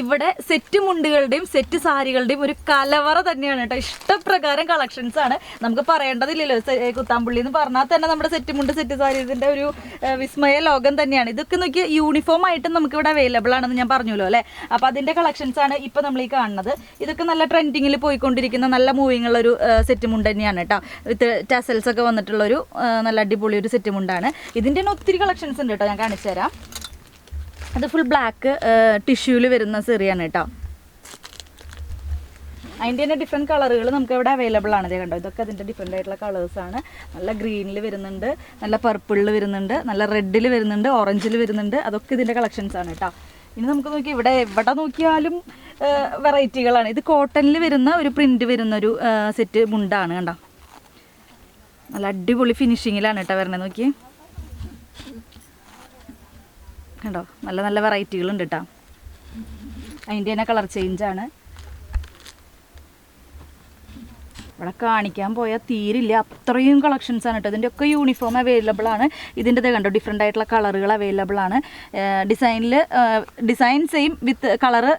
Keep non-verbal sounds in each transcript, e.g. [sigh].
ഇവിടെ set മുണ്ടുകളുടെയും set സാരികളുടെയും ഒരു കലവറ തന്നെയാണ് കേട്ടോ. ഇഷ്ടപ്രകാരം കളക്ഷൻസ് ആണ്. നമുക്ക് പറയേണ്ടതില്ലല്ലോ. കുത്താമ്പുള്ളി എന്ന് പറഞ്ഞാൽ തന്നെ നമ്മുടെ സെറ്റ് മുണ്ട് സെറ്റ് സാരി ഇതിന്റെ ഒരു വിസ്മയ ലോകം തന്നെയാണ്. ഇതൊക്കെ നോക്കി യൂണിഫോം ആയിട്ട് നമുക്ക് ഇവിടെ അവൈലബിൾ ആണെന്ന് ഞാൻ പറഞ്ഞല്ലോ അല്ലേ? അപ്പൊ അതിന്റെ കളക്ഷൻസ് ആണ് ഇപ്പൊ നമ്മൾ ഈ കാണുന്നത്. ഇതൊക്കെ നല്ല ട്രെൻഡിങ്ങിൽ പോയിക്കൊണ്ടിരിക്കുന്ന നല്ല മൂവിങ് ഉള്ള ഒരു സെറ്റ് മുണ്ട് തന്നെയാണ് കേട്ടോ. വിത്ത് ടാസൽസ് ഒക്കെ വന്നിട്ടുള്ള ഒരു നല്ല അടിപൊളി ഒരു സെറ്റ് മുണ്ടാണ്. ഇതിന്റെ ഒത്തിരി കളക്ഷൻസ് ഉണ്ട് കേട്ടോ. ഞാൻ കാണിച്ചു തരാം അത് ഫുൾ ബ്ലാക്ക് ടിഷ്യൂവിൽ വരുന്ന സെറിയാണ് കേട്ടോ അതിന്റെ തന്നെ ഡിഫറെന്റ് കളറുകൾ നമുക്ക് ഇവിടെ അവൈലബിൾ ആണ്. ഇതേ കണ്ടോ ഇതൊക്കെ അതിന്റെ ഡിഫറെന്റ് ആയിട്ടുള്ള കളേഴ്സാണ് നല്ല ഗ്രീനിൽ വരുന്നുണ്ട് നല്ല പർപ്പിളിൽ വരുന്നുണ്ട് നല്ല റെഡിൽ വരുന്നുണ്ട് ഓറഞ്ചിൽ വരുന്നുണ്ട് അതൊക്കെ ഇതിന്റെ കളക്ഷൻസ് ആണ് കേട്ടോ ഇനി നമുക്ക് നോക്കി ഇവിടെ എവിടെ നോക്കിയാലും വെറൈറ്റികളാണ് ഇത് കോട്ടണിൽ വരുന്ന ഒരു പ്രിന്റ് വരുന്ന ഒരു സെറ്റ് മുണ്ടാണ് കണ്ടോ. നല്ല അടിപൊളി ഫിനിഷിങ്ങിലാണ് കേട്ടോ വരണേ നോക്കി കണ്ടോ? നല്ല നല്ല വെറൈറ്റികളുണ്ട് കേട്ടോ അതിന്റെ തന്നെ കളർ ചേഞ്ചാണ് ഇവിടെ കാണിക്കാൻ പോയാൽ തീരില്ല. അത്രയും കളക്ഷൻസ് ആണ് കേട്ടോ ഇതിന്റെ ഒക്കെ യൂണിഫോം അവൈലബിൾ ആണ്. ഇതിന്റെ ഇത് കണ്ടോ ഡിഫറെന്റ് ആയിട്ടുള്ള കളറുകൾ അവൈലബിൾ ആണ്. ഡിസൈനിൽ ഡിസൈൻ സെയിം വിത്ത് കളറ്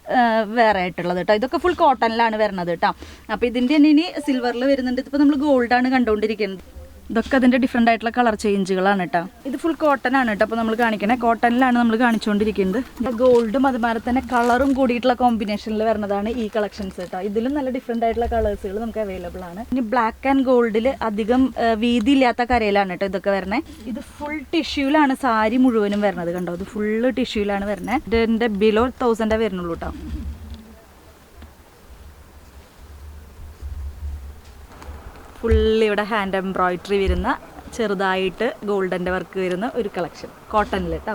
വേറെ ആയിട്ടുള്ളത് കേട്ടോ ഇതൊക്കെ ഫുൾ കോട്ടണിലാണ് വരുന്നത് കേട്ടോ അപ്പോൾ ഇതിന്റെ തന്നെ ഇനി സിൽവറിൽ വരുന്നുണ്ട്. ഇതിപ്പോൾ നമ്മൾ ഗോൾഡാണ് കണ്ടുകൊണ്ടിരിക്കുന്നത് ഇതൊക്കെ അതിന്റെ ഡിഫറെന്റ് ആയിട്ടുള്ള കളർ ചേഞ്ചുകളാണ് കേട്ടോ ഇത് ഫുൾ കോട്ടൺ ആണ് കേട്ടോ അപ്പോൾ നമ്മൾ കാണിക്കണേ. കോട്ടണിലാണ് നമ്മൾ കാണിച്ചുകൊണ്ടിരിക്കുന്നത് ഗോൾഡും അതുപോലെ തന്നെ കളറും കൂടിയിട്ടുള്ള കോമ്പിനേഷനിൽ വരുന്നതാണ് ഈ കളക്ഷൻസ് കേട്ടോ ഇതിലും നല്ല ഡിഫറെന്റ് ആയിട്ടുള്ള കളേഴ്സുകൾ നമുക്ക് അവൈലബിൾ ആണ്. ഇനി ബ്ലാക്ക് ആൻഡ് ഗോൾഡിൽ അധികം വീതി ഇല്ലാത്ത കരയിലാണ് കേട്ടോ ഇതൊക്കെ വരണേ. ഇത് ഫുൾ ടിഷ്യൂലാണ് സാരി മുഴുവനും വരുന്നത് കണ്ടോ? ഇത് ഫുള്ള് ടിഷ്യൂലാണ് വരുന്നത് ഇതിന്റെ ബിലോ തൗസൻഡേ വരുന്നുള്ളൂ കേട്ടോ ഫുള്ള് ഇവിടെ ഹാൻഡ് എംബ്രോയിഡറി വരുന്ന ചെറുതായിട്ട് ഗോൾഡന്റെ വർക്ക് വരുന്ന ഒരു കളക്ഷൻ കോട്ടണിൽ കേട്ടോ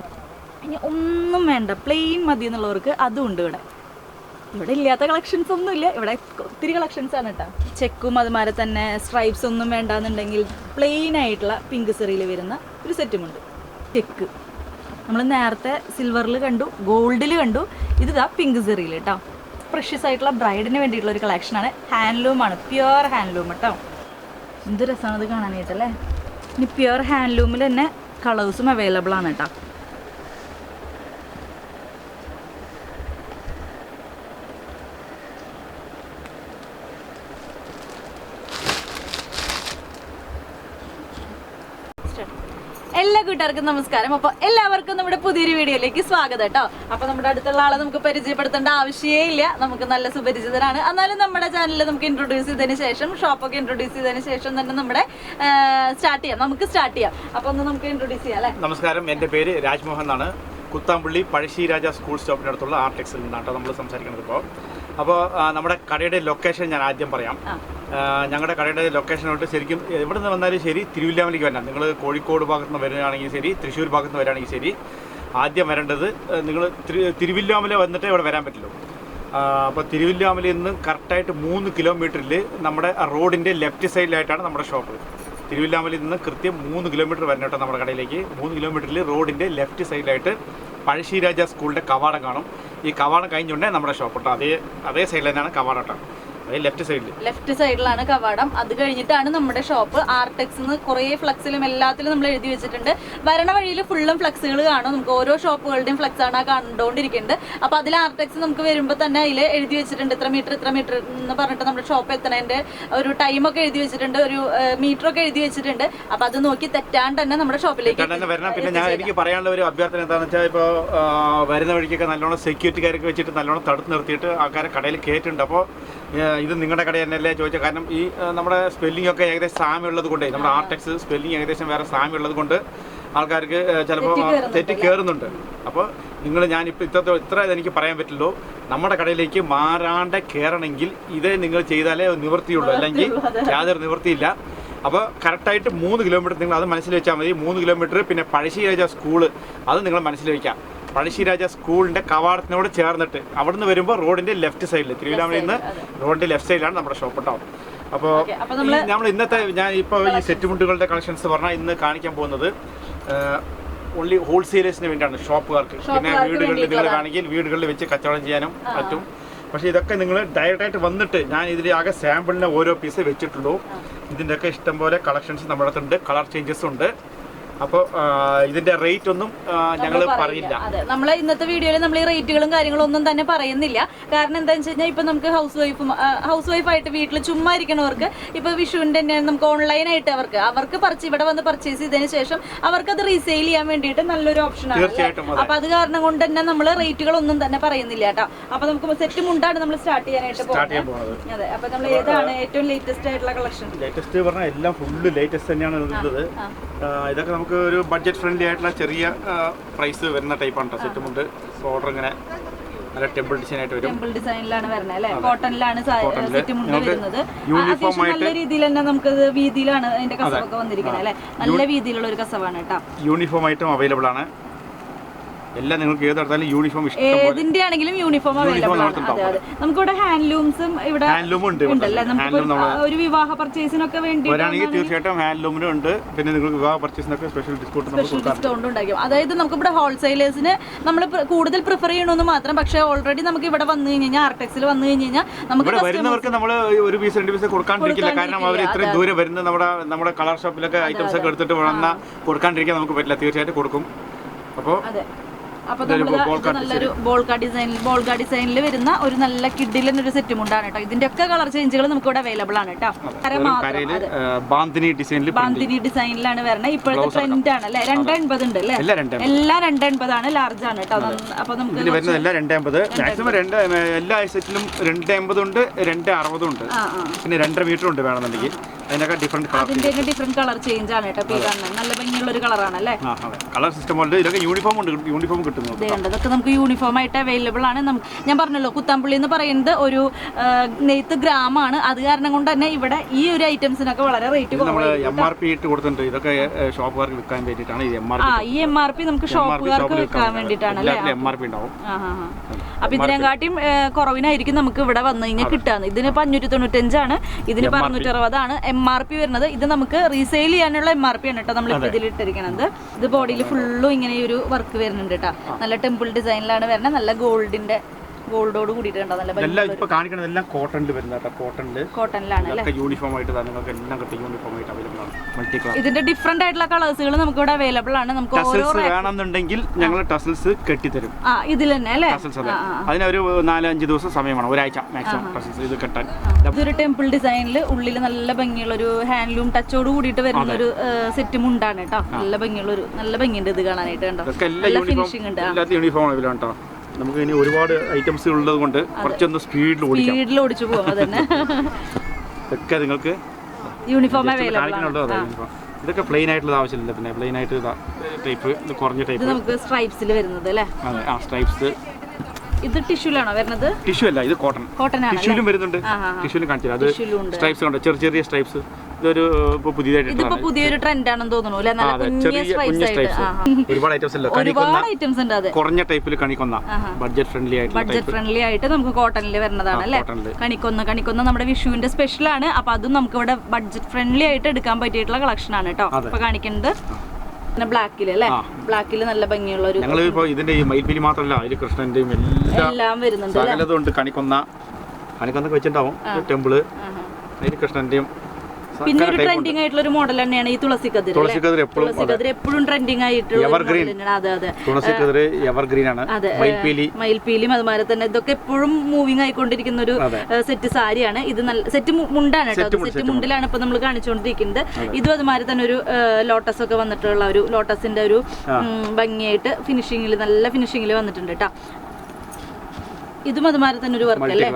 ഇനി ഒന്നും വേണ്ട. പ്ലെയിൻ മതി എന്നുള്ളവർക്ക് അതും ഉണ്ട് ഇവിടെ. ഇവിടെ ഇല്ലാത്ത കളക്ഷൻസ് ഒന്നും ഇല്ല. ഇവിടെ ഒത്തിരി കളക്ഷൻസ് ആണ് കേട്ടോ ചെക്കും അതുമാതിരി തന്നെ സ്ട്രൈപ്സ് ഒന്നും വേണ്ടാന്നുണ്ടെങ്കിൽ പ്ലെയിൻ ആയിട്ടുള്ള പിങ്ക് സെറിയിൽ വരുന്ന ഒരു സെറ്റുമുണ്ട് ചെക്ക് നമ്മൾ നേരത്തെ സിൽവറിൽ കണ്ടു ഗോൾഡിൽ കണ്ടു. ഇത് പിങ്ക് സെറിയിൽ കേട്ടോ പ്രഷ്യസ് ആയിട്ടുള്ള ബ്രൈഡിന് വേണ്ടിയിട്ടുള്ള ഒരു കളക്ഷനാണ് ഹാൻഡ്ലൂമാണ് പ്യുവർ ഹാൻഡ്ലൂം കേട്ടോ എന്ത് രസമാണ് ഇത് കാണാനായിട്ടല്ലേ? ഇനി പ്യുവർ ഹാൻഡ്ലൂമിൽ തന്നെ കളേഴ്സും അവൈലബിൾ ആണ് കേട്ടോ എല്ലാ കൂട്ടുകാർക്കും നമസ്കാരം. അപ്പോൾ എല്ലാവർക്കും നമ്മുടെ പുതിയൊരു വീഡിയോയിലേക്ക് സ്വാഗതം കേട്ടോ അപ്പോൾ നമ്മുടെ അടുത്തുള്ള ആളെ നമുക്ക് പരിചയപ്പെടുത്തേണ്ട ആവശ്യമേ ഇല്ല. നമുക്ക് നല്ല സുപരിചിതരാണ്. എന്നാലും നമ്മുടെ ചാനലിൽ നമുക്ക് ഇൻട്രൊഡ്യൂസ് ചെയ്തതിന് ശേഷം ഷോപ്പൊക്കെ ഇൻട്രൊഡ്യൂസ് ചെയ്തതിന് ശേഷം തന്നെ നമ്മുടെ സ്റ്റാർട്ട് ചെയ്യാം. നമുക്ക് സ്റ്റാർട്ട് ചെയ്യാം. അപ്പോൾ ഒന്ന് നമുക്ക് ഇൻട്രൊഡ്യൂസ് ചെയ്യാം അല്ലേ? നമസ്കാരം. എന്റെ പേര് രാജ്മോഹൻ എന്നാണ്. കുത്താമ്പള്ളി പഴശ്ശി രാജ സ്കൂൾ സ്റ്റോപ്പിനടുത്തുള്ള ആർടെക്സിൽ നിന്നാണ് നമ്മൾ സംസാരിക്കുന്നത് ഇപ്പോൾ അപ്പോൾ നമ്മുടെ കടയുടെ ലൊക്കേഷൻ ഞാൻ ആദ്യം പറയാം. ഞങ്ങളുടെ കടയുടെ ലൊക്കേഷനോട്ട് ശരിക്കും എവിടെ നിന്ന് വന്നാലും ശരി തിരുവല്ലാമലേക്ക് വരണം. നിങ്ങൾ കോഴിക്കോട് ഭാഗത്ത് നിന്ന് വരികയാണെങ്കിൽ ശരി തൃശ്ശൂർ ഭാഗത്ത് നിന്ന് വരികയാണെങ്കിൽ ശരി ആദ്യം വരേണ്ടത് നിങ്ങൾ തിരുവല്ലാമല വന്നിട്ട് ഇവിടെ വരാൻ പറ്റുള്ളൂ. അപ്പോൾ തിരുവല്ലാമലയിൽ നിന്ന് കറക്റ്റായിട്ട് മൂന്ന് കിലോമീറ്ററിൽ നമ്മുടെ റോഡിന്റെ ലെഫ്റ്റ് സൈഡിലായിട്ടാണ് നമ്മുടെ ഷോപ്പ് തിരുവല്ലാമലയിൽ നിന്ന് കൃത്യം മൂന്ന് കിലോമീറ്റർ വരണം കേട്ടോ നമ്മുടെ കടയിലേക്ക്. മൂന്ന് കിലോമീറ്ററിൽ റോഡിന്റെ ലെഫ്റ്റ് സൈഡിലായിട്ട് പഴശ്ശിരാജ സ്കൂളിന്റെ കവാടം കാണും. ഈ കവാടം കഴിഞ്ഞുകൊണ്ടേ നമ്മുടെ ഷോപ്പ് കേട്ടോ അതേ അതേ സൈഡിൽ തന്നെയാണ് കവാടം കേട്ടോ ലെഫ്റ്റ് സൈഡിൽ ലെഫ്റ്റ് സൈഡിലാണ് കവാടം. അത് കഴിഞ്ഞിട്ടാണ് നമ്മുടെ ഷോപ്പ് ആർടെക്സ് കുറേ ഫ്ലക്സിലും എല്ലാത്തിലും നമ്മൾ എഴുതി വെച്ചിട്ടുണ്ട്. വരണ വഴിയിൽ ഫുള്ളും ഫ്ലക്സുകൾ കാണും. നമുക്ക് ഓരോ ഷോപ്പുകളുടെയും ഫ്ലക്സ് ആണ് കണ്ടുകൊണ്ടിരിക്കുന്നത് അപ്പോൾ അതിൽ ആർടെക്സ് നമുക്ക് വരുമ്പോൾ തന്നെ അതിൽ എഴുതി വെച്ചിട്ടുണ്ട്. ഇത്ര മീറ്റർ ഇത്ര മീറ്റർ എന്ന് പറഞ്ഞിട്ട് നമ്മുടെ ഷോപ്പ് എത്തണതിന്റെ ഒരു ടൈമൊക്കെ എഴുതി വെച്ചിട്ടുണ്ട്. ഒരു മീറ്റർ ഒക്കെ എഴുതി വെച്ചിട്ടുണ്ട്. അപ്പോൾ അത് നോക്കി തെറ്റാണ്ട് തന്നെ നമ്മുടെ ഷോപ്പിലേക്ക് വരണം. പിന്നെ ഞാൻ എനിക്ക് പറയാനുള്ള ഒരു അഭ്യർത്ഥന എന്താണെന്ന് വെച്ചാൽ ഇപ്പോൾ വരുന്ന വഴിക്കൊക്കെ നല്ലോണം സെക്യൂരിറ്റിക്കാരൊക്കെ വെച്ചിട്ട് നല്ലോണം തടുത്ത് നിർത്തിയിട്ട് ആൾക്കാരെ കടയിൽ കയറ്റുണ്ട് അപ്പോൾ ഇത് നിങ്ങളുടെ കട തന്നെയല്ലേ ചോദിച്ചത് കാരണം ഈ നമ്മുടെ സ്പെല്ലിംഗ് ഒക്കെ ഏകദേശം സാമ്യം ഉള്ളത് കൊണ്ടേ. നമ്മുടെ ആർടെക്സ് സ്പെല്ലിംഗ് ഏകദേശം വേറെ സാമ്യം ഉള്ളത് കൊണ്ട് ആൾക്കാർക്ക് ചിലപ്പോൾ. തെറ്റി കയറുന്നുണ്ട് അപ്പോൾ നിങ്ങൾ ഞാനിപ്പോൾ ഇത്ര ഇത്ര എനിക്ക് പറയാൻ പറ്റുള്ളൂ നമ്മുടെ കടയിലേക്ക് മാറാണ്ട് കയറണമെങ്കിൽ ഇതേ നിങ്ങൾ ചെയ്താലേ നിവൃത്തിയുള്ളൂ. അല്ലെങ്കിൽ യാതൊരു നിവൃത്തിയില്ല. അപ്പോൾ കറക്റ്റായിട്ട് മൂന്ന് കിലോമീറ്റർ നിങ്ങൾ അത് മനസ്സിൽ വെച്ചാൽ മതി. മൂന്ന് കിലോമീറ്റർ പിന്നെ പഴശ്ശിരാജ സ്കൂൾ അത് നിങ്ങൾ മനസ്സിൽ വെക്കാം. പഴശ്ശിരാജ സ്കൂളിന്റെ കവാടത്തിനോട് ചേർന്നിട്ട് അവിടുന്ന് വരുമ്പോൾ റോഡിന്റെ ലെഫ്റ്റ് സൈഡിൽ തിരുവില്ലാമലയിൽ നിന്ന് റോഡിന്റെ ലെഫ്റ്റ് സൈഡിലാണ് നമ്മുടെ ഷോപ്പ് കേട്ടോ അപ്പോൾ നമ്മൾ ഇന്നത്തെ ഞാൻ ഇപ്പോൾ ഈ സെറ്റ് മുണ്ടുകളുടെ കളക്ഷൻസ് പറഞ്ഞാൽ ഇന്ന് കാണിക്കാൻ പോകുന്നത് ഓൺലി ഹോൾസെയിലേഴ്സിന് വേണ്ടിയാണ് ഷോപ്പുകാർക്ക് പിന്നെ വീടുകളിൽ നിങ്ങൾ കാണിക്കൽ വീടുകളിൽ വെച്ച് കച്ചവടം ചെയ്യാനും പറ്റും. പക്ഷേ ഇതൊക്കെ നിങ്ങൾ ഡയറക്റ്റായിട്ട് വന്നിട്ട് ഞാൻ ഇതിൽ ആകെ സാമ്പിളിന് ഓരോ പീസ് വെച്ചിട്ടുള്ളൂ. ഇതിന്റെയൊക്കെ ഇഷ്ടംപോലെ കളക്ഷൻസ് നമ്മുടെ അടുത്തുണ്ട് കളർ ചേഞ്ചസ് ഉണ്ട്. അപ്പോൾ ഇതിന്റെ റേറ്റ് ഒന്നും ഞങ്ങൾ പറയില്ല. അതെ നമ്മൾ ഇന്നത്തെ വീഡിയോയിൽ നമ്മൾ ഈ റേറ്റുകളും കാര്യങ്ങളും ഒന്നും തന്നെ പറയുന്നില്ല. കാരണം എന്താണെന്ന് വെച്ച് കഴിഞ്ഞാൽ ഇപ്പൊ നമുക്ക് ഹൗസ് വൈഫും ഹൗസ് വൈഫായിട്ട് വീട്ടിൽ ചുമ്മാ ഇരിക്കണവർക്ക് ഇപ്പൊ വിഷുവിന്റെ തന്നെ നമുക്ക് ഓൺലൈനായിട്ട് അവർക്ക് അവർക്ക് പറിച്ച് ഇവിടെ വന്ന് പർച്ചേസ് ചെയ്തതിന് ശേഷം അവർക്ക് അത് റീസെയിൽ ചെയ്യാൻ വേണ്ടിയിട്ട് നല്ലൊരു ഓപ്ഷൻ ആണ്. തീർച്ചയായിട്ടും അപ്പൊ അത് കാരണം കൊണ്ട് തന്നെ നമ്മൾ റേറ്റുകളൊന്നും തന്നെ പറയുന്നില്ല കേട്ടോ. അപ്പൊ നമുക്ക് സെറ്റ് മുണ്ടാണ് നമ്മൾ സ്റ്റാർട്ട് ചെയ്യാനായിട്ട് പോകുന്നത്. അതെ അപ്പൊ നമ്മൾ ഏതാണ് ഏറ്റവും ലേറ്റസ്റ്റ് ആയിട്ടുള്ള കളക്ഷൻ ലേറ്റസ്റ്റ് പറഞ്ഞാൽ എല്ലാം ഫുള്ള് ലേറ്റസ്റ്റ് തന്നെയാണ് ഇതൊക്കെ നമുക്ക് ഒരു ബഡ്ജറ്റ് ഫ്രണ്ട്ലി ആയിട്ടുള്ള ചെറിയ പ്രൈസ് വരുന്ന ടൈപ്പാണ് സെറ്റും ഉണ്ട് ഓർഡർ ഇങ്ങനെ നല്ല ടെമ്പിൾ ഡിസൈൻ ആയിട്ട് വരും. ടെമ്പിൾ ഡിസൈനിലാണ് വരുന്നത് അല്ലേ? കോട്ടണിലാണ് കോട്ടണിൽ സെറ്റ് മുണ്ട് നമുക്ക് വരുന്നത്. യൂണിഫോം നല്ല രീതിയിൽ തന്നെ നമുക്ക് വീതിയിലാണ് അതിന്റെ കസവൊക്കെ വന്നിരിക്കുന്നത് അല്ലേ? നല്ല വീതിയിലുള്ള ഒരു കസവാണ് കേട്ടോ. യൂണിഫോം ആയിട്ടും അവൈലബിൾ ആണ്. എല്ലാം നിങ്ങൾക്ക് ഏതെടുത്താലും യൂണിഫോം ഏതിന്റെ ആണെങ്കിലും യൂണിഫോം അവൈലബിൾ ആണ്. അതെ അതെ. നമുക്കിവിടെ ഹാൻഡ്ലൂംസും ഇവിടെ ഹാൻഡ്ലൂം ഉണ്ട്. ഉണ്ടല്ലേ? നമുക്ക് ഒരു വിവാഹ പർച്ചേസിനൊക്കെ വേണ്ടി വരാണെങ്കിൽ തീർച്ചയായിട്ടും ഹാൻഡ്ലൂമിനും ഉണ്ട്. പിന്നെ നിങ്ങൾക്ക് വിവാഹ പർച്ചേസിനൊക്കെ സ്പെഷ്യൽ ഡിസ്കൗണ്ട് സ്പെഷ്യൽ ഡിസ്കൗണ്ട് ഉണ്ടാക്കും അതായത് നമുക്ക് ഇവിടെ ഹോൾസെയിലേഴ്സിന് നമ്മൾ കൂടുതൽ പ്രിഫർ ചെയ്യണമെന്ന് മാത്രം പക്ഷേ ഓൾറെഡി നമുക്ക് ഇവിടെ വന്നു കഴിഞ്ഞാൽ ആർടെക്സിൽ വന്നു കഴിഞ്ഞാൽ നമുക്ക് വരുന്നവർക്ക് നമ്മൾ ഒരു പീസ് രണ്ട് പീസ് കൊടുക്കാണ്ടിരിക്കില്ല. കാരണം അവർ ഇത്രയും ദൂരെ വരുന്ന നമ്മുടെ നമ്മുടെ കളർ ഷോപ്പിലൊക്കെ ഐറ്റംസ് ഒക്കെ എടുത്തിട്ട് വന്ന കൊടുക്കാണ്ടിരിക്കാൻ നമുക്ക് പറ്റില്ല. തീർച്ചയായിട്ടും കൊടുക്കും. അപ്പോൾ അതെ അപ്പൊ നമ്മൾ നല്ലൊരു ബോൾഗാ ഡിസൈനിൽ ബോൾഗാ ഡിസൈനിൽ വരുന്ന ഒരു നല്ല കിഡിലൻ ഒരു സെറ്റും ഉണ്ടാണ് കേട്ടോ. ഇതിന്റെ ഒക്കെ കളർ ചേഞ്ചുകൾ നമുക്ക് ഇവിടെ അവൈലബിൾ ആണ് കേട്ടോ. ബാന്തിനി ഡിസൈനിൽ ബാന്തിനി ഡിസൈനിലാണ് വരണത് ഇപ്പോഴത്തെ ട്രെൻഡ് ആണ് അല്ലെ രണ്ട് എൺപത് ഉണ്ട് അല്ലേ? എല്ലാം രണ്ട് രണ്ട് എൺപതാണ് ലാർജ് ആണ് കേട്ടോ. അപ്പൊ നമുക്ക് വരുന്നത് എല്ലാം രണ്ട് അമ്പത് മാക്സിമം രണ്ട് എല്ലാ സെറ്റിലും രണ്ട് അമ്പതും ഉണ്ട് രണ്ട് അറുപതും ഉണ്ട്. പിന്നെ രണ്ടര മീറ്റർ ഉണ്ട് വേണമെന്നുണ്ടെങ്കിൽ. അതിനൊക്കെ ഡിഫറെന്റ് കളർ അതിന്റെ ഒക്കെ ഡിഫറെന്റ് കളർ ചേഞ്ച് ആണ് കേട്ടോ കാണുന്നത് നല്ല ഭംഗിയുള്ള ഒരു കളറാണ് അല്ലേ കളർ സിസ്റ്റം പോലെ ഇതൊക്കെ യൂണിഫോം ഉണ്ട് യൂണിഫോം കിട്ടുന്നു ഇത് കണ്ടോ ഇതൊക്കെ നമുക്ക് യൂണിഫോം ആയിട്ട് അവൈലബിൾ ആണ്. ഞാൻ പറഞ്ഞല്ലോ കുത്താമ്പുള്ളി എന്ന് പറയുന്നത് ഒരു നെയ്ത്ത് ഗ്രാമാണ് അത് കാരണം കൊണ്ട് തന്നെ ഇവിടെ ഈ ഒരു ഐറ്റംസിനൊക്കെ വളരെ റേറ്റ് എം ആർ പി ഇട്ട് കൊടുത്തിട്ടുണ്ട്. ഇതൊക്കെ ഷോപ്പുകാർക്ക് വിൽക്കാൻ വേണ്ടിയിട്ടാണ് ഈ എം ആർ പി നമുക്ക് ഷോപ്പുകാർക്ക് വിൽക്കാൻ വേണ്ടിയിട്ടാണ് എം ആർ പി ഉണ്ടാവും. അപ്പൊ ഇതിനെക്കാട്ടിയും കുറവിനായിരിക്കും നമുക്ക് ഇവിടെ വന്നു കഴിഞ്ഞാൽ കിട്ടാന്ന്. ഇതിന് ഇപ്പൊ അഞ്ഞൂറ്റി തൊണ്ണൂറ്റഞ്ചാണ് ഇതിന് പറഞ്ഞൂറ്റി അറുപതാണ് എം ആർ പി വരുന്നത് ഇത് നമുക്ക് റീസെയിൽ ചെയ്യാനുള്ള എം ആർ പി ആണ് കേട്ടോ നമ്മൾ ഇതിൽ ഇട്ടിരിക്കുന്നത് ഇത് ബോഡിയിൽ ഫുള്ളും ഇങ്ങനെ ഒരു വർക്ക് വരുന്നുണ്ട് കേട്ടോ. നല്ല ടെമ്പിൾ ഡിസൈനിലാണ് വരുന്നത് നല്ല ഗോൾഡിന്റെ ഗോൾഡോട് കൂടിയിട്ട് കോട്ടണിൽ കോട്ടണിലാണ് യൂണിഫോം ആയിട്ട് തന്നെ നിങ്ങൾക്ക് എല്ലാം കിട്ടും. യൂണിഫോം ആയിട്ട് ഇതിന്റെ ഡിഫറെന്റ് ആയിട്ടുള്ള കളേഴ്സുകൾ നമുക്ക് ഇവിടെ അവൈലബിൾ ആണ്. നമുക്ക് ഓരോ വേണമെന്നുണ്ടെങ്കിൽ ഞങ്ങൾ ടസൽസ് കെട്ടിത്തരും. ആ ഇതിൽ തന്നെ അല്ലേ? അതിനൊരു നാലഞ്ച് ദിവസം സമയമാണ്. ഒരാഴ്ച മാക്സിമം ടസൽസ് ഇത് കെട്ടാൻ. ഇതൊരു ടെമ്പിൾ ഡിസൈനിൽ ഉള്ളിൽ നല്ല ഭംഗിയുള്ള ഒരു ഹാൻഡ്ലൂം ടച്ചോട് കൂടിയിട്ട് വരുന്ന ഒരു സെറ്റ് മുണ്ടാണ് കേട്ടോ. നല്ല ഭംഗിയുള്ള ഒരു നല്ല ഭംഗിയുണ്ട് ഇത് കാണാനായിട്ട് കണ്ടോ. നല്ല യൂണിഫോം ഫിനിഷിംഗ് ഉണ്ട്. യൂണിഫോം കേട്ടോ. നമുക്ക് ഇനി ഒരുപാട് ഐറ്റംസ് ഉള്ളത് കൊണ്ട് കുറച്ചൊന്ന് സ്പീഡിൽ ഓടിച്ചു പോകാം തന്നെ [laughs] ഇതൊക്കെ നിങ്ങൾക്ക് യൂണിഫോം അവൈലബിൾ ഇതൊക്കെ പ്ലെയിൻ ആയിട്ടുള്ള ആവശ്യമില്ല പിന്നെ പ്ലെയിൻ ആയിട്ട് ടൈപ്പ് കുറഞ്ഞ ടൈപ്പ് നമുക്ക് സ്ട്രൈപ്സിൽ വരുന്നത് അല്ലേ? അതെ ആ സ്ട്രൈപ്സ് ഇത് ടിഷ്യൂലാണോ വരുന്നത്? ടിഷ്യൂ അല്ല ഇത് കോട്ടൺ കോട്ടൺ ടിഷ്യൂലും വരുന്നുണ്ട്. ടിഷ്യൂലും കാണിച്ചില്ല. അത് സ്ട്രൈപ്സ് ഉണ്ട്. ചെറിയ ചെറിയ സ്ട്രൈപ്സ് ഇതൊരു ഇപ്പൊ ഇതിപ്പോ പുതിയൊരു ട്രെൻഡ് ആണെന്ന് തോന്നുന്നു അല്ലെ? നല്ല കുഞ്ഞ ആയിട്ട്. സ്ട്രൈപ്സ് ആ, ആ. [laughs] ഒരുപാട് ഐറ്റംസ് ഇല്ല കണിക്കൊന്ന ഒരുപാട് ഐറ്റംസ് ഉണ്ട് അതെ. കുറഞ്ഞ ടൈപ്പിൽ കണിക്കൊന്ന. ബഡ്ജറ്റ് ഫ്രണ്ട്ലി ആയിട്ട് ബഡ്ജറ്റ് ഫ്രണ്ട്ലി ആയിട്ട് നമുക്ക് കോട്ടണിൽ വരുന്നതാണ് അല്ലേ? കണിക്കൊന്ന. കണിക്കൊന്ന നമ്മുടെ വിഷുവിന്റെ സ്പെഷ്യൽ ആണ്. അപ്പൊ അതും നമുക്ക് ഇവിടെ ബഡ്ജറ്റ് ഫ്രണ്ട്ലി ആയിട്ട് എടുക്കാൻ പറ്റിയിട്ടുള്ള കളക്ഷൻ ആണ് കേട്ടോ അപ്പൊ ഇപ്പൊ കാണിക്കുന്നത് പിന്നെ ബ്ലാക്കിൽ അല്ലേ. ബ്ലാക്കിൽ നല്ല ഭംഗിയുള്ള ഒരു ഞങ്ങൾ ഇപ്പോൾ ഇതിന്റെ ഈ മയിൽപ്പിലി മാത്രമല്ല അതിൽ കൃഷ്ണന്റെയും എല്ലാ എല്ലാം വരുന്നുണ്ട് കണിക്കൊന്ന. കണിക്കൊന്നൊക്കെ വെച്ചിട്ടുണ്ടാവും. ടെമ്പിൾ. അതിൽ കൃഷ്ണന്റെയും പിന്നെ ഒരു ട്രെൻഡിങ് ആയിട്ടുള്ള ഒരു മോഡൽ തന്നെയാണ് ഈ തുളസി കതിർ തുളസി കതിർ എപ്പോഴും തുളസി കതിർ എപ്പോഴും ട്രെൻഡിങ് ആയിട്ടുള്ള എവർഗ്രീൻ. അതെ അതെ. തുളസി കതിർ എവർഗ്രീൻ ആണ്. അതെ മയിൽപ്പീലി. മയിൽപ്പീലിയും അതുമാതിരി തന്നെ ഇതൊക്കെ എപ്പോഴും മൂവിങ് ആയിക്കൊണ്ടിരിക്കുന്ന ഒരു സെറ്റ് സാരിയാണ്. ഇത് നല്ല സെറ്റ് മുണ്ടാണ് കേട്ടോ. സെറ്റ് മുണ്ടിലാണ് ഇപ്പൊ നമ്മൾ കാണിച്ചുകൊണ്ടിരിക്കുന്നത് ഇതും അതുമാതിരി തന്നെ ഒരു ലോട്ടസ് ഒക്കെ വന്നിട്ടുള്ള ഒരു ലോട്ടസിന്റെ ഒരു ഭംഗിയായിട്ട് ഫിനിഷിങ്ങിൽ നല്ല ഫിനിഷിങ്ങിൽ വന്നിട്ടുണ്ട് കേട്ടോ. ഇതും അതുമാതിരി തന്നെ ഒരു വർക്ക് അല്ലേ?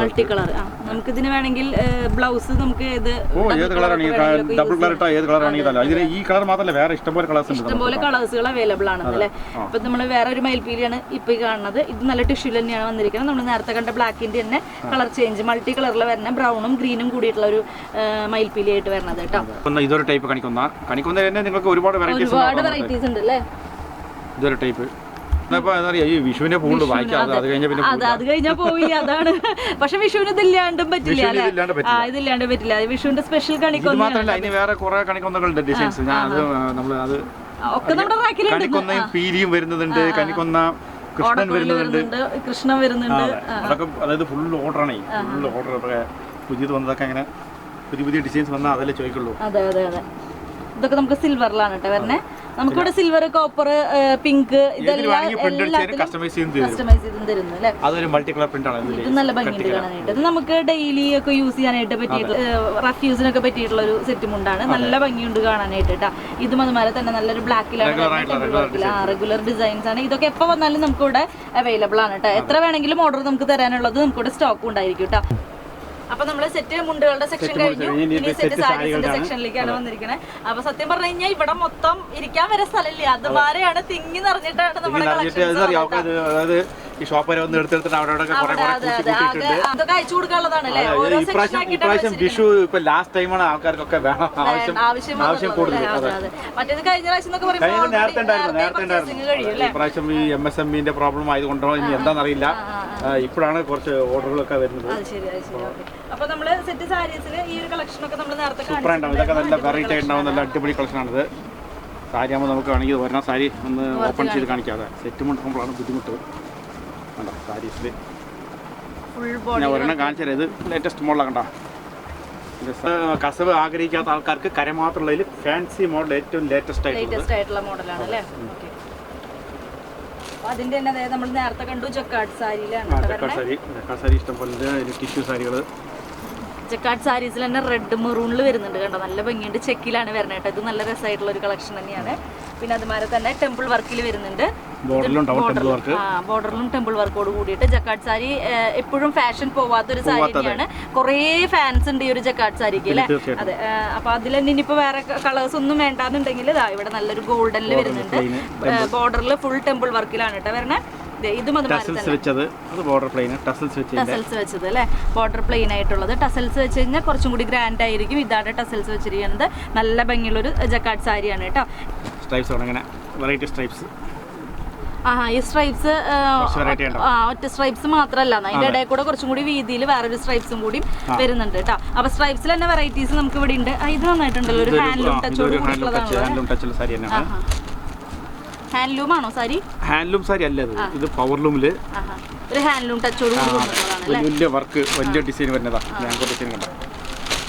മൾട്ടി കളർ ആ നമുക്ക് ഇതിന് വേണമെങ്കിൽ ബ്ലൗസ് നമുക്ക് ഇത് ഏത് ഡബിൾ കളർ ഇട്ടാ ഏത് കളറാണെങ്കിൽ ഇതല്ല. ഇതിന് ഈ കളർ മാത്രമല്ല വേറെ ഇഷ്ടംപോലെ കളേഴ്സ് ഉണ്ട് ഇഷ്ടംപോലെ കളേഴ്സുകൾ അവൈലബിൾ ആണ് അല്ലേ? ഇപ്പൊ നമ്മൾ വേറെ ഒരു മയിൽപ്പീലിയാണ് ഇപ്പൊ കാണുന്നത്. ഇത് നല്ല ടിഷ്യൂ തന്നെയാണ് വന്നിരിക്കുന്നത്. നമ്മൾ നേരത്തെ കണ്ട ബ്ലാക്കിന്റെ തന്നെ കളർ ചേഞ്ച് മൾട്ടി കളറിൽ വരുന്ന ബ്രൗണും ഗ്രീനും കൂടിയിട്ടുള്ള ഒരു മയിൽപീലി ആയിട്ട് വരുന്നത് കേട്ടോ. ഇതൊരു ടൈപ്പ് കണിക്കുന്ന. കണിക്കുന്ന തന്നെ നിങ്ങൾക്ക് ഒരുപാട് വെറൈറ്റീസ് ഒരുപാട് വെറൈറ്റീസ് ഉണ്ട് അല്ലേ? ഇതൊരു ടൈപ്പ് ഈ വിഷുവിനെ പോകുള്ളൂ വായിക്കാം. അത് കഴിഞ്ഞ പിന്നെ അത് അത് കഴിഞ്ഞാൽ പോവില്ല. അതാണ്. പക്ഷെ വിഷുവിന് ഇതില്ലാണ്ടും പറ്റില്ല വിഷുവിന് ഇതില്ലാണ്ട് പറ്റില്ല. ഇതില്ലാണ്ട് പറ്റില്ല. വിഷുവിന്റെ സ്പെഷ്യൽ ഇത് കണിക്കൊന്ന മാത്രമല്ല അതിന് വേറെ കുറെ കണിക്കൊന്നകളുണ്ട് ഡിസൈൻസ് ഞാൻ അത് നമ്മൾ അത് ഒക്കെ നമ്മുടെ റാക്കിലുണ്ട് കണിക്കൊന്നയും പീലിയും വരുന്നുണ്ട് കണിക്കൊന്ന കൃഷ്ണൻ വരുന്നുണ്ട്. വരുന്നുണ്ട് കൃഷ്ണൻ വരുന്നുണ്ട്. അതെ. അതൊക്കെ അതായത് ഫുൾ ഓർഡറാണ് ഫുൾ ഓർഡർ പുതിയത് വന്നതൊക്കെ അങ്ങനെ പുതിയ പുതിയ ഡിസൈൻസ് വന്നാൽ അതല്ലേ ചോദിക്കുള്ളൂ. അതെ അതെ അതെ. ഇതൊക്കെ നമുക്ക് സിൽവറിലാണ് കേട്ടോ വരണേ. നമുക്കിവിടെ സിൽവർ കോപ്പർ പിങ്ക് ഇതെല്ലാം അതൊരു മൾട്ടി കളർ പ്രിന്റ് ആണ് ഇത് നല്ല ഭംഗിയുണ്ട് കാണാനായിട്ട്. ഇത് നമുക്ക് ഡെയിലി ഒക്കെ യൂസ് ചെയ്യാനായിട്ട് പറ്റിയിട്ട് റഫ് യൂസിനൊക്കെ പറ്റിയിട്ടുള്ള ഒരു സെറ്റ് മുണ്ടാണ് നല്ല ഭംഗിയുണ്ട് കാണാനായിട്ട് കേട്ടോ ഇതും അതുപോലെ തന്നെ നല്ലൊരു ബ്ലാക്കിലാണ് റെഗുലർ ഡിസൈൻസ് ആണ്. ഇതൊക്കെ എപ്പോൾ വന്നാലും നമുക്കിവിടെ അവൈലബിൾ ആണ് കേട്ടോ എത്ര വേണമെങ്കിലും ഓർഡർ നമുക്ക് തരാനുള്ളത് നമുക്കിവിടെ സ്റ്റോക്ക് ഉണ്ടായിരിക്കും കേട്ടോ അപ്പൊ നമ്മൾ സെറ്റ് മുണ്ടുകളുടെ സെക്ഷൻ കഴിഞ്ഞു. ഇനി സെറ്റ് സാരീസിന്റെ. സെക്ഷനിലേക്കാണ് വന്നിരിക്കുന്നത് അപ്പൊ സത്യം പറഞ്ഞു കഴിഞ്ഞാൽ ഇവിടെ മൊത്തം ഇരിക്കാൻ വരെ സ്ഥലമില്ല. അതുമാരെയാണ് തിങ്ങി നിറഞ്ഞിട്ടാണ് നമ്മുടെ ഈ ഷോപ്പ് വരെ എടുത്തെടുത്തിട്ട് അവിടെ അതൊക്കെ അയച്ചു കൊടുക്കാനുള്ളതാണ് ഇപ്രാവശ്യം വിഷു ഇപ്പൊ ലാസ്റ്റ് ടൈമാണ് ആൾക്കാർക്കൊക്കെ വേണം ആവശ്യം ആവശ്യം ആവശ്യം കൂടുതൽ മറ്റേത് കഴിഞ്ഞ പ്രാവശ്യം നേരത്തെ ഉണ്ടായിരുന്നു നേരത്തെ purchasing ഉണ്ടായിരുന്നു. കഴിയും അല്ലേ? ഇപ്രാവശ്യം ഈ എം എസ് എം ഇന്റെ പ്രോബ്ലം ആയതുകൊണ്ടോ ഇനി എന്താണെന്നറിയില്ല. ഇപ്പോഴാണ് കുറച്ച് ഓർഡറുകളൊക്കെ വരുന്നത്. അപ്പൊ നമ്മൾ സെറ്റ് സാരീസിൽ ഈ ഒരു കളക്ഷൻ ഒക്കെ നമ്മൾ നേരത്തെ ഇതൊക്കെ നല്ല വെറൈറ്റി നല്ല അടിപൊളി കളക്ഷനാണിത് സാരി ആകുമ്പോൾ നമുക്ക് വേണമെങ്കിൽ ഒരെണ്ണം സാരി ഒന്ന് ഓപ്പൺ ചെയ്ത് കാണിക്കാതെ സെറ്റ് മുട്ടുമ്പോഴാണ് ബുദ്ധിമുട്ട്. കണ്ടോ? സാരീസിൽ ഞാൻ ഒരെണ്ണം കാണിച്ചു തരാം. ഇത് ലേറ്റസ്റ്റ് മോഡലാണ് കണ്ടോ? കസവ് ആഗ്രഹിക്കാത്ത ആൾക്കാർക്ക് കരമാത്രമുള്ളതിൽ ഫാൻസി മോഡൽ ഏറ്റവും ലേറ്റസ്റ്റ് ആയിട്ടുള്ള മോഡലാണ് അല്ലേ? അതിന്റെ തന്നെ നമ്മൾ നേരത്തെ കണ്ടു ജക്കാർഡ് സാരിയിലാണ്. സാരി. ജക്കാർഡ് സാരി ഇഷ്ടം പോലെ ടിഷ്യൂ സാരികൾ ജക്കാർഡ് സാരീസിൽ തന്നെ റെഡ് മെറൂണിൽ വരുന്നുണ്ട് കണ്ടോ നല്ല ഭംഗിയുണ്ട്. ചെക്കിലാണ് വരുന്നത് കേട്ടോ. ഇത് നല്ല രസമായിട്ടുള്ള ഒരു കളക്ഷൻ തന്നെയാണ്. പിന്നെ അതുമാതിരി തന്നെ ടെമ്പിൾ വർക്കിൽ വരുന്നുണ്ട്. ബോർഡറിലും ടെമ്പിൾ വർക്കോട് കൂടിയിട്ട് ജക്കാട്ട് സാരി എപ്പോഴും ഫാഷൻ പോവാത്ത ഒരു സാരി തന്നെയാണ്. കുറേ ഫാൻസ് ഉണ്ട് ഈ ഒരു ജക്കാട്ട് സാരിക്ക് അല്ലേ? അതെ അപ്പൊ അതിൽ തന്നെ ഇനിയിപ്പോ വേറെ കളേഴ്സ് ഒന്നും വേണ്ടാന്നുണ്ടെങ്കിൽ ഇവിടെ നല്ലൊരു ഗോൾഡനിൽ വരുന്നുണ്ട്. ബോർഡറിൽ ഫുൾ ടെമ്പിൾ വർക്കിലാണ് കേട്ടോ വരണേ ഇതും അതുമാതിരി ടസൽസ് വെച്ചത്. അത് ബോർഡർ പ്ലെയിൻ ടസൽസ് വെച്ചതിന്റെ ടസൽസ് വെച്ചത് അല്ലേ? ബോർഡർ പ്ലെയിൻ ആയിട്ടുള്ളത്. ടസൽസ് വെച്ച് കഴിഞ്ഞാൽ കുറച്ചും കൂടി ഗ്രാൻഡ് ആയിരിക്കും. ഇതാണ് ടസൽസ് വെച്ചിരിക്കുന്നത്. നല്ല ഭംഗിയുള്ളൊരു ജക്കാർഡ് സാരിയാണ് കേട്ടോ. സ്ട്രൈപ്സ് ആണ് ഇങ്ങനെ വെറൈറ്റി സ്ട്രൈപ്സ് ആ ഈ സ്ട്രൈപ്സ് ഒറ്റ സ്ട്രൈപ്സ് മാത്രമല്ല. അതിന്റെ ഇടയിൽ കൂടെ കുറച്ചും കൂടി വീതിയിൽ വേറൊരു സ്ട്രൈപ്സും കൂടി വരുന്നുണ്ട് കേട്ടോ. അപ്പൊ സ്ട്രൈപ്സിൽ തന്നെ വെറൈറ്റീസ് നമുക്ക് ഇവിടെ ഉണ്ട് ഇത് നന്നായിട്ടുണ്ടല്ലോ. ഒരു ഹാൻഡ്ലൂം ടച്ചോട് ഇതൊരു ഹാൻഡ്ലൂം ആണോ സാരി? ഹാൻഡ്ലൂം സാരി അല്ല ഇത്. ഇത് പവർലൂമിൽ ഒരു ഹാൻഡ്ലൂം ടച്ചോട് വലിയ വർക്ക് വലിയ ഡിസൈൻ വരുന്നതാ. മാംഗോ ഡിസൈൻ കണ്ടോ.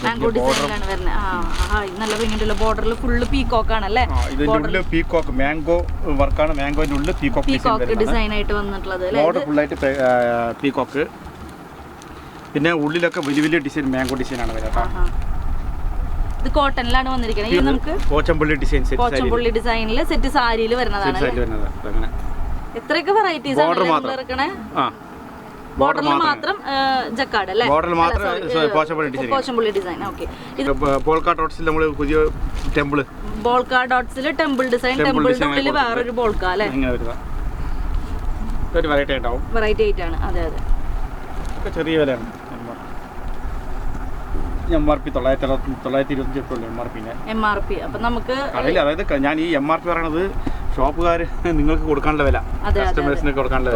മാംഗോ ഡിസൈനിലാണ് വരുന്നത് ആ ആ ഇത് നല്ല ബോർഡറിൽ ഫുള്ള് പീകോക്ക് ആണല്ലേ? ഇതിന്റെ പീകോക്ക് മാംഗോ വർക്കാണ് മാംഗോന്റെ ഉള്ളിൽ പീകോക്ക് ഡിസൈൻ പീകോക്ക് ഡിസൈൻ ആയിട്ട് വന്നിട്ടുള്ളത് ബോർഡർ ഫുള്ളായിട്ട് പീകോക്ക് പിന്നെ ഉള്ളിലൊക്കെ വലിയ വലിയ ഡിസൈൻ മാംഗോ ഡിസൈൻ ആണ് വരുന്നത്. ഇത് കോട്ടണിലാണ് വന്നിരിക്കുന്നത് ഇത് നമുക്ക് പോച്ചമ്പള്ളി ഡിസൈൻ കോച്ചമ്പുള്ളി ഡിസൈനിൽ സെറ്റ് സാരിയിൽ വരുന്നതാണ് എത്രയൊക്കെ വെറൈറ്റീസ് ആണ് ബോർഡറിൽ മാത്രം. ജക്കാർഡ് അല്ലേ? ബോർഡറിൽ മാത്രം Pochampally design Kochampully design okay ഇത് പോൾക്കാ ഡോട്ട്സിൽ നമ്മൾ പുതിയ ടെമ്പിൾ ബോൾക്കാ ഡോട്ട്സിൽ ടെമ്പിൾ ഡിസൈൻ ടെമ്പിളിന്റെ ഉള്ളിൽ വേറൊരു ബോൾക്ക അല്ലേ? വെറൈറ്റി ആയിട്ടാണ്. അതെ അതെ. ചെറിയ വിലയാണ്. എം ആർ പി തൊള്ളായിരത്തി തൊള്ളായിരത്തി ഇരുപത്തഞ്ച് എം ആർ പിന്നെ എം ആർ പി അപ്പൊ നമുക്ക് കടയിൽ അതായത് ഞാൻ ഈ എം ആർ പി പറയണത് ഷോപ്പുകാർ നിങ്ങൾക്ക് കൊടുക്കാനുള്ള വില. കസ്റ്റമേഴ്സിന് കൊടുക്കാനുള്ള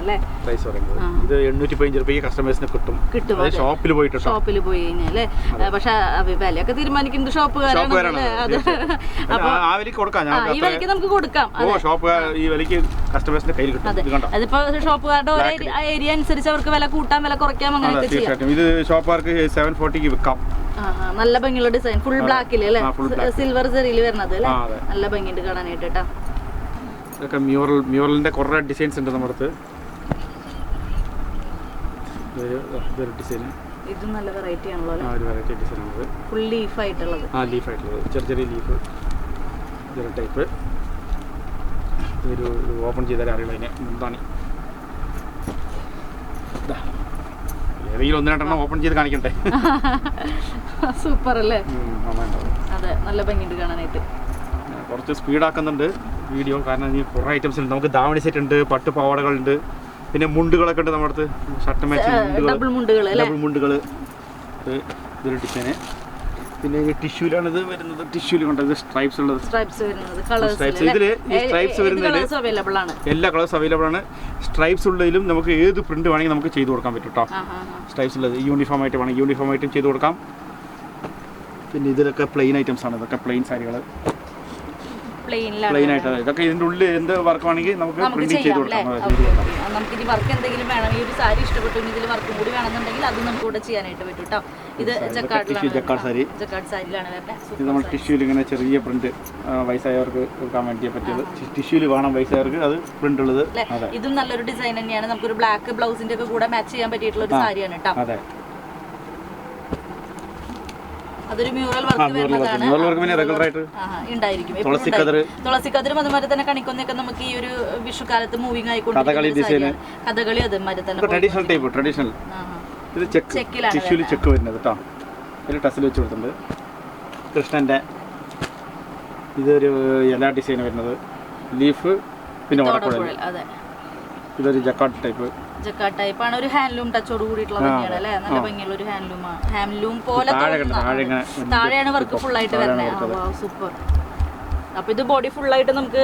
അല്ലേ? പ്രൈസ് പറയുന്നത്. ഇത് എണ്ണൂറ്റി പതിനഞ്ച് രൂപയ്ക്ക് കസ്റ്റമേഴ്സിന് കിട്ടും. കിട്ടും ഷോപ്പിൽ പോയിട്ട് ഷോപ്പിൽ പോയി കഴിഞ്ഞാൽ പക്ഷെ വിലയൊക്കെ തീരുമാനിക്കുന്നത് ഷോപ്പുകാരാണ് ആ കൊടുക്കാം. ഈ വിലക്ക് നമുക്ക് കൊടുക്കാം ഷോപ്പുകാർ ഈ വിലക്ക് കസ്റ്റമേഴ്സിന്റെ കയ്യിൽ കിട്ടും. അതെ. ഇത് അതിപ്പോ ഷോപ്പുകാരുടെ ഓരോ ഏരിയ അനുസരിച്ച് അവർക്ക് വില കൂട്ടാം വില കുറയ്ക്കാം അങ്ങനെയൊക്കെ ചെയ്യാം. ഇത് ഷോപ്പുകാർക്ക് സെവൻ ഫോർട്ടിക്ക് വിൽക്കാം. നല്ല ഭംഗിയുള്ള ഡിസൈൻ ഫുൾ ബ്ലാക്കിൽ അല്ലേ. സിൽവർ ജെറിയിൽ വരുന്നത് അല്ലേ? നല്ല ഭംഗിയുണ്ട് കാണാനായിട്ട് കേട്ടോ. ഇതൊക്കെ മ്യൂറൽ മ്യൂറലിന്റെ കുറേ ഡിസൈൻസ് ഉണ്ട് നമ്മുടെ അടുത്ത്. ഇതൊരു ഡിസൈൻ ഇതും നല്ല വെറൈറ്റി ആണല്ലോ ആ ഒരു വെറൈറ്റി ഡിസൈൻ ആണത് ഫുൾ ലീഫ് ആയിട്ടുള്ളത്. ആ ലീഫ് ആയിട്ടുള്ളത്. ചെറിയ ചെറിയ ലീഫ് ഇതൊരു ടൈപ്പ് ഇതൊരു ഓപ്പൺ ചെയ്താൽ അറിയുള്ളൂ അതിനെ. എന്താണ്? ഏതെങ്കിലും ഒന്ന് രണ്ടെണ്ണം ഓപ്പൺ ചെയ്ത് കാണിക്കണ്ടേ? [laughs] സൂപ്പർ അല്ലേ അതെ നല്ല ഭംഗിയുണ്ട് കാണാനായിട്ട്. കുറച്ച് സ്പീഡാക്കുന്നുണ്ട് വീഡിയോ കാരണം ഈ കുറേ ഐറ്റംസ് ഉണ്ട്. നമുക്ക് ദാവണി സെറ്റ് ഉണ്ട് പട്ട് പാവാടകളുണ്ട് പിന്നെ മുണ്ടുകളൊക്കെ ഉണ്ട് നമ്മുടെ അടുത്ത്. ഷർട്ട് മാച്ചിങ് മുണ്ടുകൾ ഡബിൾ മുണ്ടുകൾ ഇതൊരു ഡിസൈന് പിന്നെ ഈ ടിഷ്യൂലാണ് ഇത് വരുന്നത്. ടിഷ്യൂൽ കൊണ്ടത് സ്ട്രൈപ്സ് ഉള്ളത്. സ്ട്രൈപ്സ് വരുന്നത്. കളേഴ്സ് ഇതിൽ ഈ സ്ട്രൈപ്സ് അവൈലബിൾ ആണ്? എല്ലാ കളേഴ്സ് അവൈലബിൾ ആണ്. സ്ട്രൈപ്സ് ഉള്ളതിലും നമുക്ക് ഏത് പ്രിന്റ് വേണമെങ്കിൽ നമുക്ക് ചെയ്തു കൊടുക്കാൻ പറ്റും കേട്ടോ സ്ട്രൈപ്സ് ഉള്ളത് യൂണിഫോം ആയിട്ട് വേണമെങ്കിൽ യൂണിഫോം ആയിട്ടും ചെയ്തു കൊടുക്കാം. പിന്നെ ഇതിലൊക്കെ പ്ലെയിൻ ഐറ്റംസ് ആണ്. ഇതൊക്കെ പ്ലെയിൻ സാരികൾ പ്ലെയിൻ ആയിട്ട് ഇതൊക്കെ ഇതിന്റെ ഉള്ളിൽ എന്ത് വർക്ക് ആണെങ്കിൽ നമുക്ക് പ്രിന്റ് ചെയ്തു കൊടുക്കാം. നമുക്ക് ഇനി വർക്ക് എന്തെങ്കിലും വേണം. ഈ ഒരു സാരി ഇഷ്ടപ്പെട്ടു ഇതിൽ വർക്ക് കൂടി വേണമെന്നുണ്ടെങ്കിൽ അത് നമുക്ക് ഇവിടെ ചെയ്യാനായിട്ട് പറ്റും കേട്ടോ ഇത് ജക്കാർഡ് സാരി. ഇത് നമ്മൾ ടിഷ്യൂൽ ഇങ്ങനെ ചെറിയ പ്രിന്റ് വയസ്സായവർക്ക് കൊടുക്കാൻ വേണ്ടി പറ്റിയത്. ടിഷ്യൂൽ വേണം വയസ്സായവർക്ക് അത് പ്രിന്റ് ഉള്ളത്. ഇതും നല്ലൊരു ഡിസൈൻ തന്നെയാണ്. നമുക്കൊരു ബ്ലാക്ക് ബ്ലൗസിന്റെ ഒക്കെ കൂടെ മാച്ച് ചെയ്യാൻ പറ്റിയിട്ടുള്ള ഒരു സാരിയാണ് കേട്ടോ. അതെ. അതൊരു മ്യൂറൽ വർക്ക് വരുന്നതാണ്. ഉണ്ടായിരിക്കും. തുളസി കതിരും. അതുമാതിരി തന്നെ കണിക്കൊന്നൊക്കെ നമുക്ക് ഈ ഒരു വിഷുക്കാലത്ത് മൂവിങ് ആയിക്കൊണ്ടിരിക്കുന്ന കഥകളി അതുമാതിരി തന്നെ ട്രഡീഷണൽ ടൈപ്പ് ട്രഡീഷണൽ. ഇത് ചെക്ക് ടിഷ്യൂൽ ചെക്ക് വരുന്നത്. കേട്ടോ ഒരു ടസിൽ വെച്ച് കൊടുത്തിട്ടുണ്ട്. കൃഷ്ണന്റെ ഇതൊരു ഇല ഡിസൈൻ വരുന്നത്. ലീഫ് പിന്നെ ഓടക്കുഴൽ ഇതൊരു ജക്കാട്ട് ടൈപ്പ് ജക്കാട്ട് ടൈപ്പ് ആണ്. ഒരു ഹാൻഡ്ലൂം ടച്ചോട് കൂടിയിട്ടുള്ള തന്നെയാണ് അല്ലേ? നല്ല ഭംഗിയുള്ള ഒരു ഹാൻഡ്ലൂം ഹാൻഡ്ലൂം പോലെ താഴെയാണ് വർക്ക് ഫുൾ ആയിട്ട് വരുന്നത്. സൂപ്പർ അപ്പൊ ഇത് ബോഡി ഫുൾ ആയിട്ട് നമുക്ക്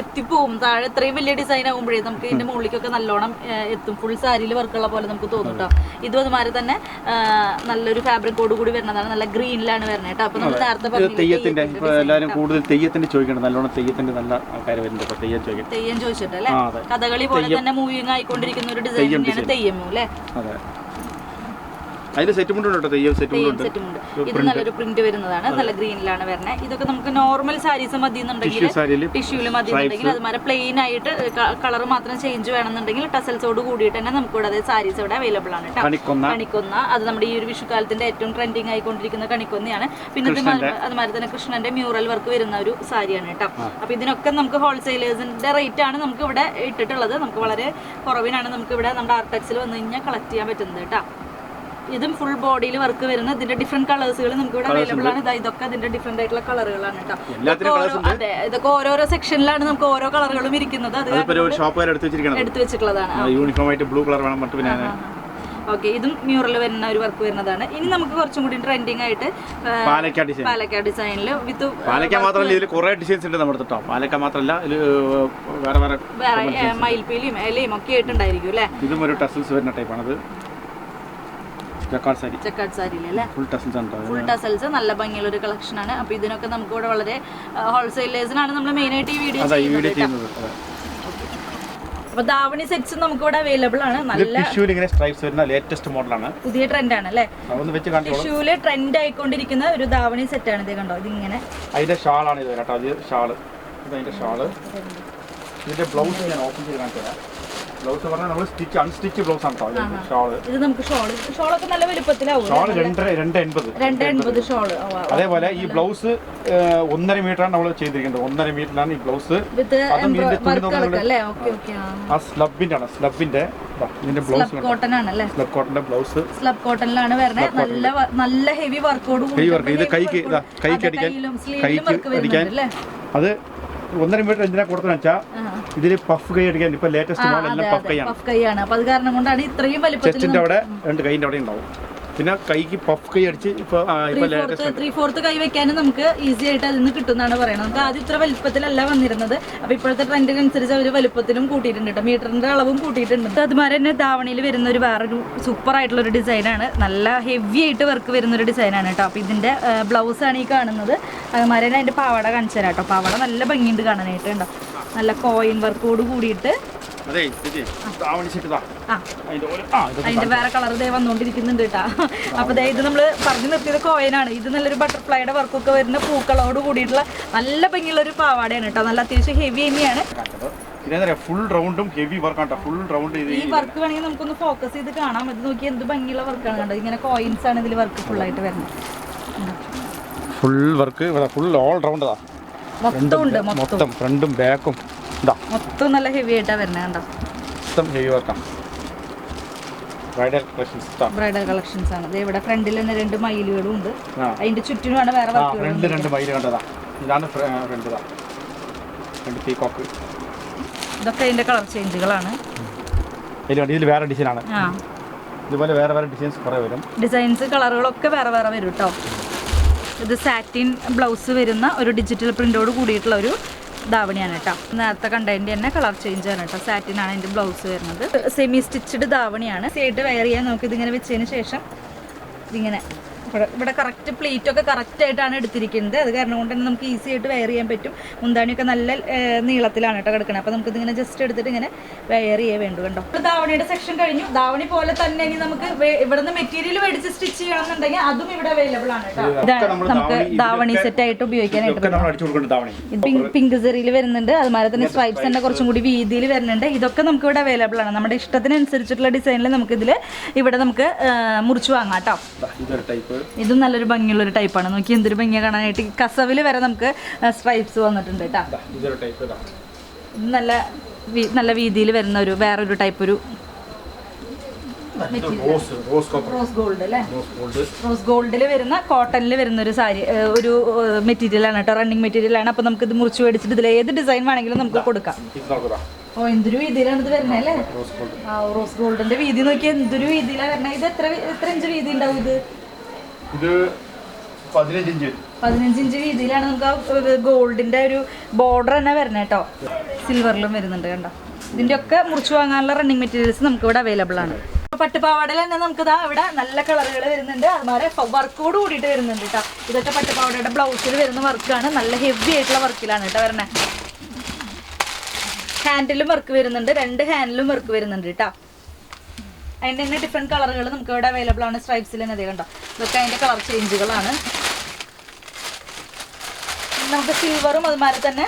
എത്തിപ്പോവും. താഴെ ഇത്രയും വലിയ ഡിസൈൻ ആകുമ്പോഴേ നമുക്ക് ഇതിന്റെ മുകളിലേക്കൊക്കെ നല്ലോണം എത്തും. ഫുൾ സാരിയിൽ വർക്കുള്ള പോലെ നമുക്ക് തോന്നും കേട്ടോ ഇത് അതുമാതിരി തന്നെ നല്ലൊരു ഫാബ്രിക് ഫാബ്രിക്കോട് കൂടി വരുന്നതാണ്. നല്ല ഗ്രീനിലാണ് വരുന്നത് കേട്ടോ അപ്പൊ നമ്മൾ നേരത്തെ തെയ്യത്തിന്റെ എല്ലാവരും കൂടുതൽ തെയ്യത്തിന്റെ ചോദിക്കണം നല്ലോണം തെയ്യത്തിന്റെ നല്ല ആൾക്കാർ വരുന്നുണ്ട് തെയ്യം ചോദിക്കും തെയ്യം ചോദിച്ചിട്ട് അല്ലേ? കഥകളി പോലെ തന്നെ മൂവിങ് ആയിക്കൊണ്ടിരിക്കുന്ന ഒരു ഡിസൈൻ തന്നെയാണ് തെയ്യമോ അല്ലേ? അതിൽ സെറ്റ് മുണ്ട് ഉണ്ട് കേട്ടോ തെയ്യം സെറ്റ് മുണ്ട് ഉണ്ട്. ഇത് നല്ലൊരു പ്രിന്റ് വരുന്നതാണ് നല്ല ഗ്രീനിലാണ് വരുന്നത് ഇതൊക്കെ നമുക്ക് നോർമൽ സാരീസ് മതി എന്നുണ്ടെങ്കിൽ ടിഷ്യൂൽ മതി എന്നുണ്ടെങ്കിൽ അതുമാതിരി പ്ലെയിൻ ആയിട്ട് കളർ മാത്രം ചേഞ്ച് വേണമെന്നുണ്ടെങ്കിൽ ടസൽസോട് കൂടിയിട്ട് തന്നെ നമുക്ക് ഇവിടെ സാരീസ് ഇവിടെ അവൈലബിൾ ആണ് കണിക്കൊന്ന. അത് നമ്മുടെ ഈ ഒരു വിഷുക്കാലത്തിന്റെ ഏറ്റവും ട്രെൻഡിങ് ആയിക്കൊണ്ടിരിക്കുന്ന കണിക്കൊന്നയാണ്. പിന്നെ അതുമാതിരി തന്നെ കൃഷ്ണന്റെ മ്യൂറൽ വർക്ക് വരുന്ന ഒരു സാരിയാണ് കേട്ടോ. അപ്പൊ ഇതിനൊക്കെ നമുക്ക് ഹോൾസെയിലേഴ്സിന്റെ റേറ്റ് ആണ് നമുക്ക് ഇവിടെ ഇട്ടിട്ടുള്ളത്. നമുക്ക് വളരെ കുറവിനാണ് നമുക്ക് ഇവിടെ നമ്മുടെ ആർടെക്സിൽ വന്നു കഴിഞ്ഞാൽ കളക്ട് ചെയ്യാൻ പറ്റുന്നത് കേട്ടോ. ഇതും ഫുൾ ബോഡിയിൽ വർക്ക് വരുന്ന. ഇതിന്റെ ഡിഫറെന്റ് കളേഴ്സുകൾ നമുക്ക് ഇവിടെ അവൈലബിൾ ആണ്. ഇതാ ഇതൊക്കെ ഇതിന്റെ ഡിഫറെന്റ് ആയിട്ടുള്ള കളറുകളാണ് കേട്ടോ. അതെ ഇതൊക്കെ ഓരോരോ സെക്ഷനിലാണ് നമുക്ക് ഓരോ കളറുകളും ഇരിക്കുന്നത്. അത് എടുത്തു വെച്ചിട്ടുള്ളതാണ്. യൂണിഫോം ആയിട്ട് ബ്ലൂ കളർ വേണം ഓക്കെ ഇതും മ്യൂറൽ വരുന്ന ഒരു വർക്ക് വരുന്നതാണ്. ഇനി നമുക്ക് കുറച്ചും കൂടി ട്രെൻഡിങ് ആയിട്ട് പാലക്കാട് പാലക്കാട് ഡിസൈനിൽ വിത്ത് പാലക്ക മാത്രമല്ല ഇതിൽ കുറേ ഡിസൈൻസ് ഉണ്ട് നമ്മുടെ കേട്ടോ പാലക്ക മാത്രമല്ല വേറെ വേറെ മയിൽപ്പീലിയും ഇലയും ഒക്കെ ആയിട്ടുണ്ടായിരിക്കും അല്ലേ? ഇതും ഒരു ടസൽസ് വരുന്ന ടൈപ്പാണത് ചെക്കാട് സാരിയിൽ അല്ലേ? ഫുൾ ടസിൽസ് ആണ് നല്ല ഭംഗിയുള്ള ഒരു കളക്ഷൻ ആണ്. അപ്പൊ ഇതിനൊക്കെ നമുക്ക് ഇവിടെ വളരെ ഹോൾസെയിലേഴ്സിനാണ് നമ്മൾ മെയിൻ ആയിട്ട് ഈ വീഡിയോ ചെയ്യുന്നത് അതെ. അപ്പൊ ധാവണി സെറ്റ്സ് നമുക്ക് ഇവിടെ അവൈലബിൾ ആണ്. നല്ല ഇങ്ങനെ സ്ട്രൈപ്സ് വരുന്ന ലേറ്റസ്റ്റ് മോഡലാണ് പുതിയ ട്രെൻഡ് ആണ് അല്ലേ? ടിഷ്യൂൽ ട്രെൻഡ് ആയിക്കൊണ്ടിരിക്കുന്ന ഒരു ദാവണി സെറ്റ് ആണ് ഇത് കണ്ടോ? ഇതിങ്ങനെ. അതിന്റെ ഷാളാണ് ഇത് കേട്ടോ. അത് ഷാൾ. ഇത് അതിന്റെ ഷാൾ. ഇതിന്റെ ബ്ലൗസ് ഞാൻ ഓപ്പൺ ചെയ്ത് കാണിച്ചു തരാം ബ്ലൗസ് പറഞ്ഞാൽ നമ്മൾ സ്റ്റിച്ച് അൺസ്റ്റിച്ച് ബ്ലൗസ് ആണ് കേട്ടോ ഇതിന്റെ ഇത് നമുക്ക് ഷോൾ ഷോളൊക്കെ നല്ല വലുപ്പത്തിലാവും ഷോൾ രണ്ടര രണ്ട് എൺപത്. രണ്ട് എൺപത്. ഷോൾ അതേപോലെ ഈ ബ്ലൗസ് ഒന്നര മീറ്ററാണ് നമ്മൾ ചെയ്തിരിക്കുന്നത്. ഒന്നര മീറ്ററിലാണ് ഈ ബ്ലൗസ് അതും ഇതിന്റെ തുണി ആ. സ്ലബിന്റെ ആണ്. സ്ലബിന്റെ ഇതിന്റെ ബ്ലൗസ് സ്ലബ് കോട്ടൺ ആണ് സ്ലബ് കോട്ടന്റെ ബ്ലൗസ് സ്ലബ് കോട്ടണിലാണ് വരുന്നത് നല്ല നല്ല ഹെവി വർക്കോട് ഹെവി വർക്ക് ഇത് കൈക്ക് കൈക്ക് അടിക്കാൻ കൈക്ക് അടിക്കാൻ അത് ഒന്നര മീറ്റർ എന്തിനാ കൊടുത്തതെന്ന് വെച്ചാൽ. ഇതിൽ പഫ് കൈ അടിക്കാൻ ഇപ്പൊ ലേറ്റസ്റ്റ് മോഡൽ എല്ലാം പഫ് കൈയാണ്. പഫ് കൈയാണ് അപ്പൊ അത് കാരണം കൊണ്ടാണ് ഇത്രയും വലിപ്പത്തിൽ ചെസ്റ്റിന്റെ അവിടെ രണ്ട് കൈയിന്റെ അവിടെ ഉണ്ടാവും. പിന്നെ കൈക്ക് പഫ് കൈ അടിച്ച് ഇപ്പൊ ആ, ഇപ്പൊ ലേറ്റസ്റ്റ് ത്രീ ഫോർത്ത് കൈ വെക്കാനും നമുക്ക് ഈസി ആയിട്ട് അതിൽ നിന്ന് കിട്ടുന്നതാണ് പറയുന്നത് നമുക്ക് ആദ്യം ഇത്ര വലിപ്പത്തിലല്ല വന്നിരുന്നത്. അപ്പൊ ഇപ്പോഴത്തെ ട്രെൻഡിനനുസരിച്ച് അവർ വലിപ്പത്തിലും കൂട്ടിയിട്ടുണ്ട് കേട്ടോ മീറ്ററിന്റെ അളവും കൂട്ടിയിട്ടുണ്ട്. അതുമാതിരി തന്നെ ധാവണിയിൽ വരുന്ന ഒരു വേറൊരു സൂപ്പർ ആയിട്ടുള്ള ഒരു ഡിസൈനാണ് നല്ല ഹെവി ആയിട്ട് വർക്ക് വരുന്ന ഒരു ഡിസൈനാണ് കേട്ടോ അപ്പൊ ഇതിന്റെ ബ്ലൗസ് ആണ് ഈ കാണുന്നത്. അതുമാതിരി തന്നെ അതിന്റെ പാവാട കാണിച്ചു തരാം കേട്ടോ. പാവാട നല്ല ഭംഗിയുണ്ട് കാണാനായിട്ട് ഉണ്ടോ നല്ല കോയിൻ വർക്കോട് കൂടിയിട്ട്. അതിന്റെ വേറെ കളർ ദേ വന്നുകൊണ്ടിരിക്കുന്നുണ്ട് കേട്ടാ. അപ്പൊ ദേ ഇത് നമ്മൾ പറഞ്ഞു നിർത്തിയത് കോയിനാണ് ഇത് നല്ലൊരു ബട്ടർഫ്ലൈയുടെ വർക്കൊക്കെ വരുന്ന പൂക്കളോട് കൂടിയിട്ടുള്ള നല്ല ഭംഗിയുള്ള ഒരു പാവാടയാണ് കേട്ടോ. നല്ല അത്യാവശ്യം ഹെവി തന്നെയാണ്. ഫുൾ റൗണ്ടും ഹെവി വർക്കാണ് ഫുൾ റൗണ്ട് ഈ വർക്ക് വേണമെങ്കിൽ നമുക്കൊന്ന് ഫോക്കസ് ചെയ്ത് കാണാം. ഇത് നോക്കി എന്ത് ഭംഗിയുള്ള വർക്കാണ് കണ്ടോ. ഇങ്ങനെ കോയിൻസ് ആണ് ഇതിൽ വർക്ക് ഫുൾ ആയിട്ട് വരുന്നത്? ഫുൾ വർക്ക് ഇവിടെ ഫുൾ ഓൾ റൗണ്ട് ഇതാ മൊത്തം ഫ്രണ്ടും ബാക്കും ഇതാ. മൊത്തം നല്ല ഹെവി ആയിട്ടാ വരുന്നത് കണ്ടോ? മൊത്തം ഹെവി വർക്കാണ് ബ്രൈഡൽ കളക്ഷൻസ് ബ്രൈഡൽ കളക്ഷൻസ് ആണ്. ഇവിടെ ഫ്രണ്ടിൽ തന്നെ രണ്ട് മയിലുകളും ഉണ്ട്. അതിന്റെ ചുറ്റിനുമാണ് വേറെ ഫ്രണ്ട് രണ്ട് മയിൽ കണ്ടതാ. ഇതാണ് ഫ്രണ്ട് രണ്ട് പീകോക്ക് ഇതൊക്കെ അതിന്റെ കളർ ചേഞ്ചുകളാണ് ഇതിൽ വേറെ ഡിസൈനാണ് ആ. ഇതുപോലെ വേറെ വേറെ ഡിസൈൻസ് കുറേ വരും. ഡിസൈൻസ് കളറുകളൊക്കെ വേറെ വേറെ വരും കേട്ടോ ഇത് സാറ്റിൻ ബ്ലൗസ് വരുന്ന ഒരു ഡിജിറ്റൽ പ്രിന്റോട് കൂടിയിട്ടുള്ള ഒരു ധാവണിയാണ് കേട്ടോ. നേരത്തെ കണ്ടതിന്റെ തന്നെ കളർ ചേഞ്ച് ആണ് കേട്ടോ. സാറ്റിൻ ആണ് അതിന്റെ ബ്ലൗസ് വരുന്നത്. സെമി സ്റ്റിച്ചഡ് ധാവണിയാണ് സൈഡ് വെയർ ചെയ്യാൻ നമുക്ക് ഇതിങ്ങനെ വെച്ചതിന് ശേഷം ഇതിങ്ങനെ ഇവിടെ കറക്റ്റ് പ്ലേറ്റ് ഒക്കെ കറക്റ്റ് ആയിട്ടാണ് എടുത്തിരിക്കുന്നത്. അത് കാരണം കൊണ്ട് തന്നെ നമുക്ക് ഈസി ആയിട്ട് വെയർ ചെയ്യാൻ പറ്റും. മുന്താണിയൊക്കെ നല്ല നീളത്തിലാണ് കേട്ടോ കിടക്കുന്നത് അപ്പോൾ നമുക്ക് ഇതിങ്ങനെ ജസ്റ്റ് എടുത്തിട്ട് ഇങ്ങനെ വെയർ ചെയ്യേ വേണ്ടു കണ്ടോ? ഇപ്പോൾ ധാവണിയുടെ സെക്ഷൻ കഴിഞ്ഞു. ധാവണി പോലെ തന്നെ ഇനി നമുക്ക് ഇവിടുന്ന് മെറ്റീരിയൽ മേടിച്ച് സ്റ്റിച്ച് ചെയ്യണമെന്നുണ്ടെങ്കിൽ അതും ഇവിടെ അവൈലബിൾ ആണ് കേട്ടോ. നമുക്ക് ധാവണി സെറ്റ് ആയിട്ട് ഉപയോഗിക്കാനായിട്ട് പിങ്ക് സെറിയിൽ വരുന്നുണ്ട്. അതുമാതിരി തന്നെ സ്ട്രൈപ്സ് തന്നെ കുറച്ചും കൂടി വീതിയിൽ വരുന്നുണ്ട്. ഇതൊക്കെ നമുക്ക് ഇവിടെ അവൈലബിൾ ആണ്. നമ്മുടെ ഇഷ്ടത്തിനനുസരിച്ചിട്ടുള്ള ഡിസൈനിൽ നമുക്ക് ഇതിൽ ഇവിടെ നമുക്ക് മുറിച്ചു വാങ്ങാം കേട്ടോ. ഇതും നല്ലൊരു ഭംഗിയുള്ള ഒരു ടൈപ്പാണ് നോക്കി എന്തൊരു ഭംഗിയാ കാണാനായിട്ട്. കസവിൽ കസവിൽ വരെ നമുക്ക് സ്ട്രൈപ്സ് വന്നിട്ടുണ്ട് കേട്ടോ. ഇതാ. നല്ല നല്ല രീതിയിൽ വരുന്ന ഒരു വേറൊരു ടൈപ്പ് ഒരു rose rose copper rose gold അല്ലേ? റോസ് ഗോൾഡിൽ വരുന്ന കോട്ടണിൽ വരുന്ന ഒരു സാരി ഒരു മെറ്റീരിയൽ ആണ് കേട്ടോ. റണ്ണിങ് മെറ്റീരിയൽ ആണ്. അപ്പോൾ നമുക്ക് ഇത് മുറിച്ച് മേടിച്ചിട്ട് ഇതിൽ ഏത് ഡിസൈൻ വേണമെങ്കിലും നമുക്ക് കൊടുക്കാം. ഓ എന്തൊരു വീതിയിലാണ് ഇത് വരുന്നത് അല്ലേ? റോസ് ഗോൾഡിന്റെ വീതി നോക്കിയാൽ എന്തൊരു വീതിയിലാണ് വരുന്നത്? ഇത് എത്ര എത്ര ഇഞ്ച് വീതി ഉണ്ടാവും ഇത്? ഇത് പതിനഞ്ച് ഇഞ്ച്. പതിനഞ്ച് ഇഞ്ച് വീതിയിലാണ് നമുക്ക് ഗോൾഡിന്റെ ഒരു ബോർഡർ തന്നെ വരുന്നത് കേട്ടോ. സിൽവറിലും വരുന്നുണ്ട് കണ്ടോ? ഇതിന്റെ ഒക്കെ മുറിച്ചു വാങ്ങാനുള്ള റണ്ണിങ് മെറ്റീരിയൽസ് നമുക്ക് ഇവിടെ അവൈലബിൾ ആണ്. പട്ടുപാവാടയിൽ തന്നെ നമുക്ക് ഇതാ ഇവിടെ നല്ല കളറുകൾ വരുന്നുണ്ട്. അതുമാരെ വർക്കോട് കൂടിയിട്ട് വരുന്നുണ്ട് കേട്ടോ. ഇതൊക്കെ പട്ടുപാവാടയുടെ ബ്ലൗസിൽ വരുന്ന വർക്കാണ് നല്ല ഹെവി ആയിട്ടുള്ള വർക്കിലാണ് കേട്ടോ വരണേ. ഹാൻഡിലും വർക്ക് വരുന്നുണ്ട്. രണ്ട് ഹാൻഡിലും വർക്ക് വരുന്നുണ്ട് കേട്ടോ. അതിന്റെ തന്നെ ഡിഫറെന്റ് കളറുകൾ നമുക്ക് ഇവിടെ അവൈലബിൾ ആണ്. സ്ട്രൈപ്സിൽ തന്നെ അതേ കണ്ടോ? ഇതൊക്കെ അതിന്റെ കളർ ചേഞ്ചുകളാണ് നമുക്ക് സിൽവറും അതുമാതിരി തന്നെ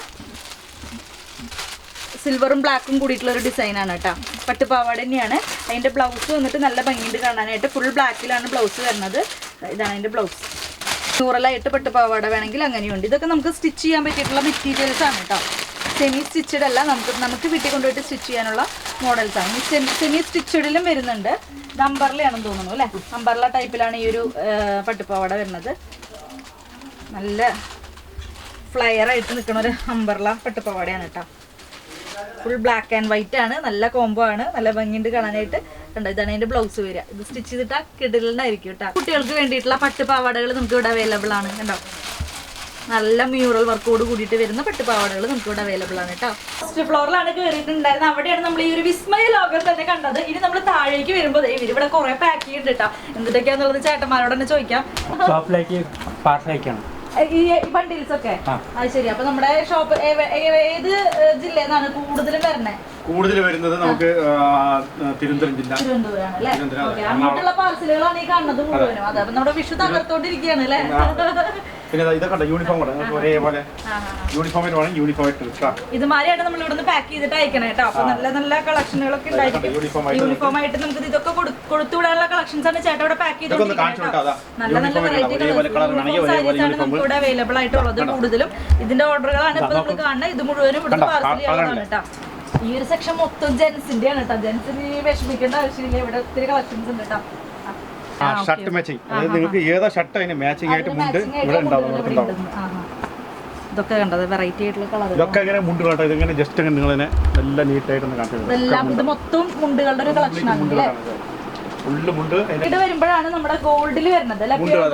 സിൽവറും ബ്ലാക്കും കൂടിയിട്ടുള്ള ഒരു ഡിസൈനാണ് കേട്ടോ. പട്ടുപാവാട തന്നെയാണ്. അതിന്റെ ബ്ലൗസ് വന്നിട്ട് നല്ല ഭംഗിയുണ്ട് കാണാനായിട്ട്. ഫുൾ ബ്ലാക്കിലാണ് ബ്ലൗസ് വരുന്നത്. ഇതാണ് അതിന്റെ ബ്ലൗസ് നൂറലായിട്ട് പട്ടുപാവാട വേണമെങ്കിൽ അങ്ങനെയുണ്ട്. ഇതൊക്കെ നമുക്ക് സ്റ്റിച്ച് ചെയ്യാൻ പറ്റിയിട്ടുള്ള മെറ്റീരിയൽസ് ആണ് കേട്ടോ. സെമി സ്റ്റിച്ചഡ് അല്ല നമുക്ക് നമുക്ക് വീട്ടിൽ കൊണ്ടുപോയിട്ട് സ്റ്റിച്ച് ചെയ്യാനുള്ള മോഡൽസ് ആണ്. സെമി സ്റ്റിച്ചഡിലും വരുന്നുണ്ട്. നമ്പറിലാണെന്ന് തോന്നുന്നു അല്ലേ? അമ്പർല ടൈപ്പിലാണ് ഈ ഒരു പട്ടുപാവാട വരുന്നത്. നല്ല ഫ്ലയർ ആയിട്ട് നിൽക്കുന്ന ഒരു അമ്പർല പട്ടുപാവാടയാണ് കേട്ടോ. ഫുൾ ബ്ലാക്ക് ആൻഡ് വൈറ്റ് ആണ്. നല്ല കോംബോ ആണ്. നല്ല ഭംഗിയുണ്ട് കാണാനായിട്ട്. കണ്ടോ ഇതാണ് അതിന്റെ ബ്ലൗസ് വരിക. ഇത് സ്റ്റിച്ച് ചെയ്തിട്ടാ കിടലുണ്ടായിരിക്കും കേട്ടോ. കുട്ടികൾക്ക് വേണ്ടിയിട്ടുള്ള പട്ടുപാവാടകൾ നമുക്ക് ഇവിടെ അവൈലബിൾ ആണ്. കണ്ടോ? നല്ല മ്യൂറൽ വർക്കോട് കൂടിയിട്ട് വരുന്ന പട്ടുപാവാടകൾ നമുക്ക് ഇവിടെ അവൈലബിൾ ആണ് കേട്ടോ ഫസ്റ്റ് ഫ്ലോറിലാണ് കയറിയിട്ടുണ്ടായിരുന്നത് അവിടെയാണ് നമ്മൾ ഈ ഒരു വിസ്മയ ലോകം തന്നെ കണ്ടത്. ഇനി നമ്മൾ താഴേക്ക് വരുമ്പോൾ ഇവിടെ കുറെ പാക്ക് ചെയ്യുന്നുണ്ട് കേട്ടോ എന്തൊക്കെയാന്നുള്ളത് ചേട്ടന്മാരോട് തന്നെ ചോദിക്കാം. ഈ ബണ്ടിൽസ് ഒക്കെ? അത് ശരി. അപ്പൊ നമ്മുടെ ഷോപ്പ് ഏത് ജില്ലയിൽ കൂടുതലും വരണേ കൂടുതൽ വരുന്നത് നമുക്ക് തിരുവനന്തപുരം ജില്ല. അങ്ങോട്ടുള്ള പാർസലുകളാണ് ഈ കാണുന്നത് മുഴുവനും. അതെ അപ്പൊ നമ്മുടെ വിഷു തകർത്തോണ്ടിരിക്കുകയാണ് അല്ലേ? പിന്നെ ഇതൊക്കെ ഉണ്ട് യൂണിഫോം കൂടെ നമുക്ക് ഒരേപോലെ ആ, ആയിട്ട് വേണം യൂണിഫോം ആയിട്ട് എടുക്കാം. ഇതുമാരിയാണ് നമ്മൾ ഇവിടുന്ന് പാക്ക് ചെയ്തിട്ട് അയക്കണേ കേട്ടോ. അപ്പൊ നല്ല നല്ല കളക്ഷനുകളൊക്കെ ഉണ്ടായിരിക്കും. യൂണിഫോം ആയിട്ട് യൂണിഫോം നമുക്ക് ഇതൊക്കെ കൊടുത്തു കൊടുത്തുവിടാനുള്ള കളക്ഷൻസ് ആണ് ചേട്ടാ ഇവിടെ പാക്ക് ചെയ്തിട്ടുണ്ട്. നല്ല നല്ല യൂണിഫോം വെറൈറ്റി യൂണിഫോം ഇവിടെ അവൈലബിൾ ആയിട്ടുള്ളത് കൂടുതലും. ഇതിന്റെ ഓർഡറുകളാണ് ഇപ്പൊ നമ്മൾ കാണുന്നത്. ഇത് മുഴുവനും ഇവിടെ? പാർസൽ ചെയ്യാവുന്നതാണ് കേട്ടോ. ഈ ഒരു സെക്ഷൻ മൊത്തം ജെൻസിന്റെ ആണ് കേട്ടോ. ജെൻസിന് വിഷമിക്കേണ്ട ആവശ്യമില്ല. ഇവിടെ ഒത്തിരി കളക്ഷൻസ് ഉണ്ട് കേട്ടോ. ആ. ഷർട്ട്. മാച്ചിങ് അതായത് നിങ്ങൾക്ക് ഏതാ ഷർട്ട് അതിന് മാച്ചിങ് ആയിട്ട് മുണ്ട് ഇവിടെ ഉണ്ടാവും ഇവിടെ ഇവിടെ ഉണ്ടാവും. ഇതൊക്കെ കണ്ടത് വെറൈറ്റി ആയിട്ടുള്ള കളർ ഇതൊക്കെ ഇങ്ങനെ മുണ്ട് കേട്ടോ. ഇതിങ്ങനെ ജസ്റ്റ് ഇങ്ങനെ നിങ്ങളിനെ നല്ല നീറ്റായിട്ടൊന്ന് കാണിച്ചു ഇതെല്ലാം ഇത് മൊത്തം മുണ്ടുകളുടെ ഒരു കളക്ഷൻ ആണ് അല്ലേ? ഇത്. വരുമ്പോഴാണ് നമ്മുടെ ഗോൾഡിൽ വരുന്നത്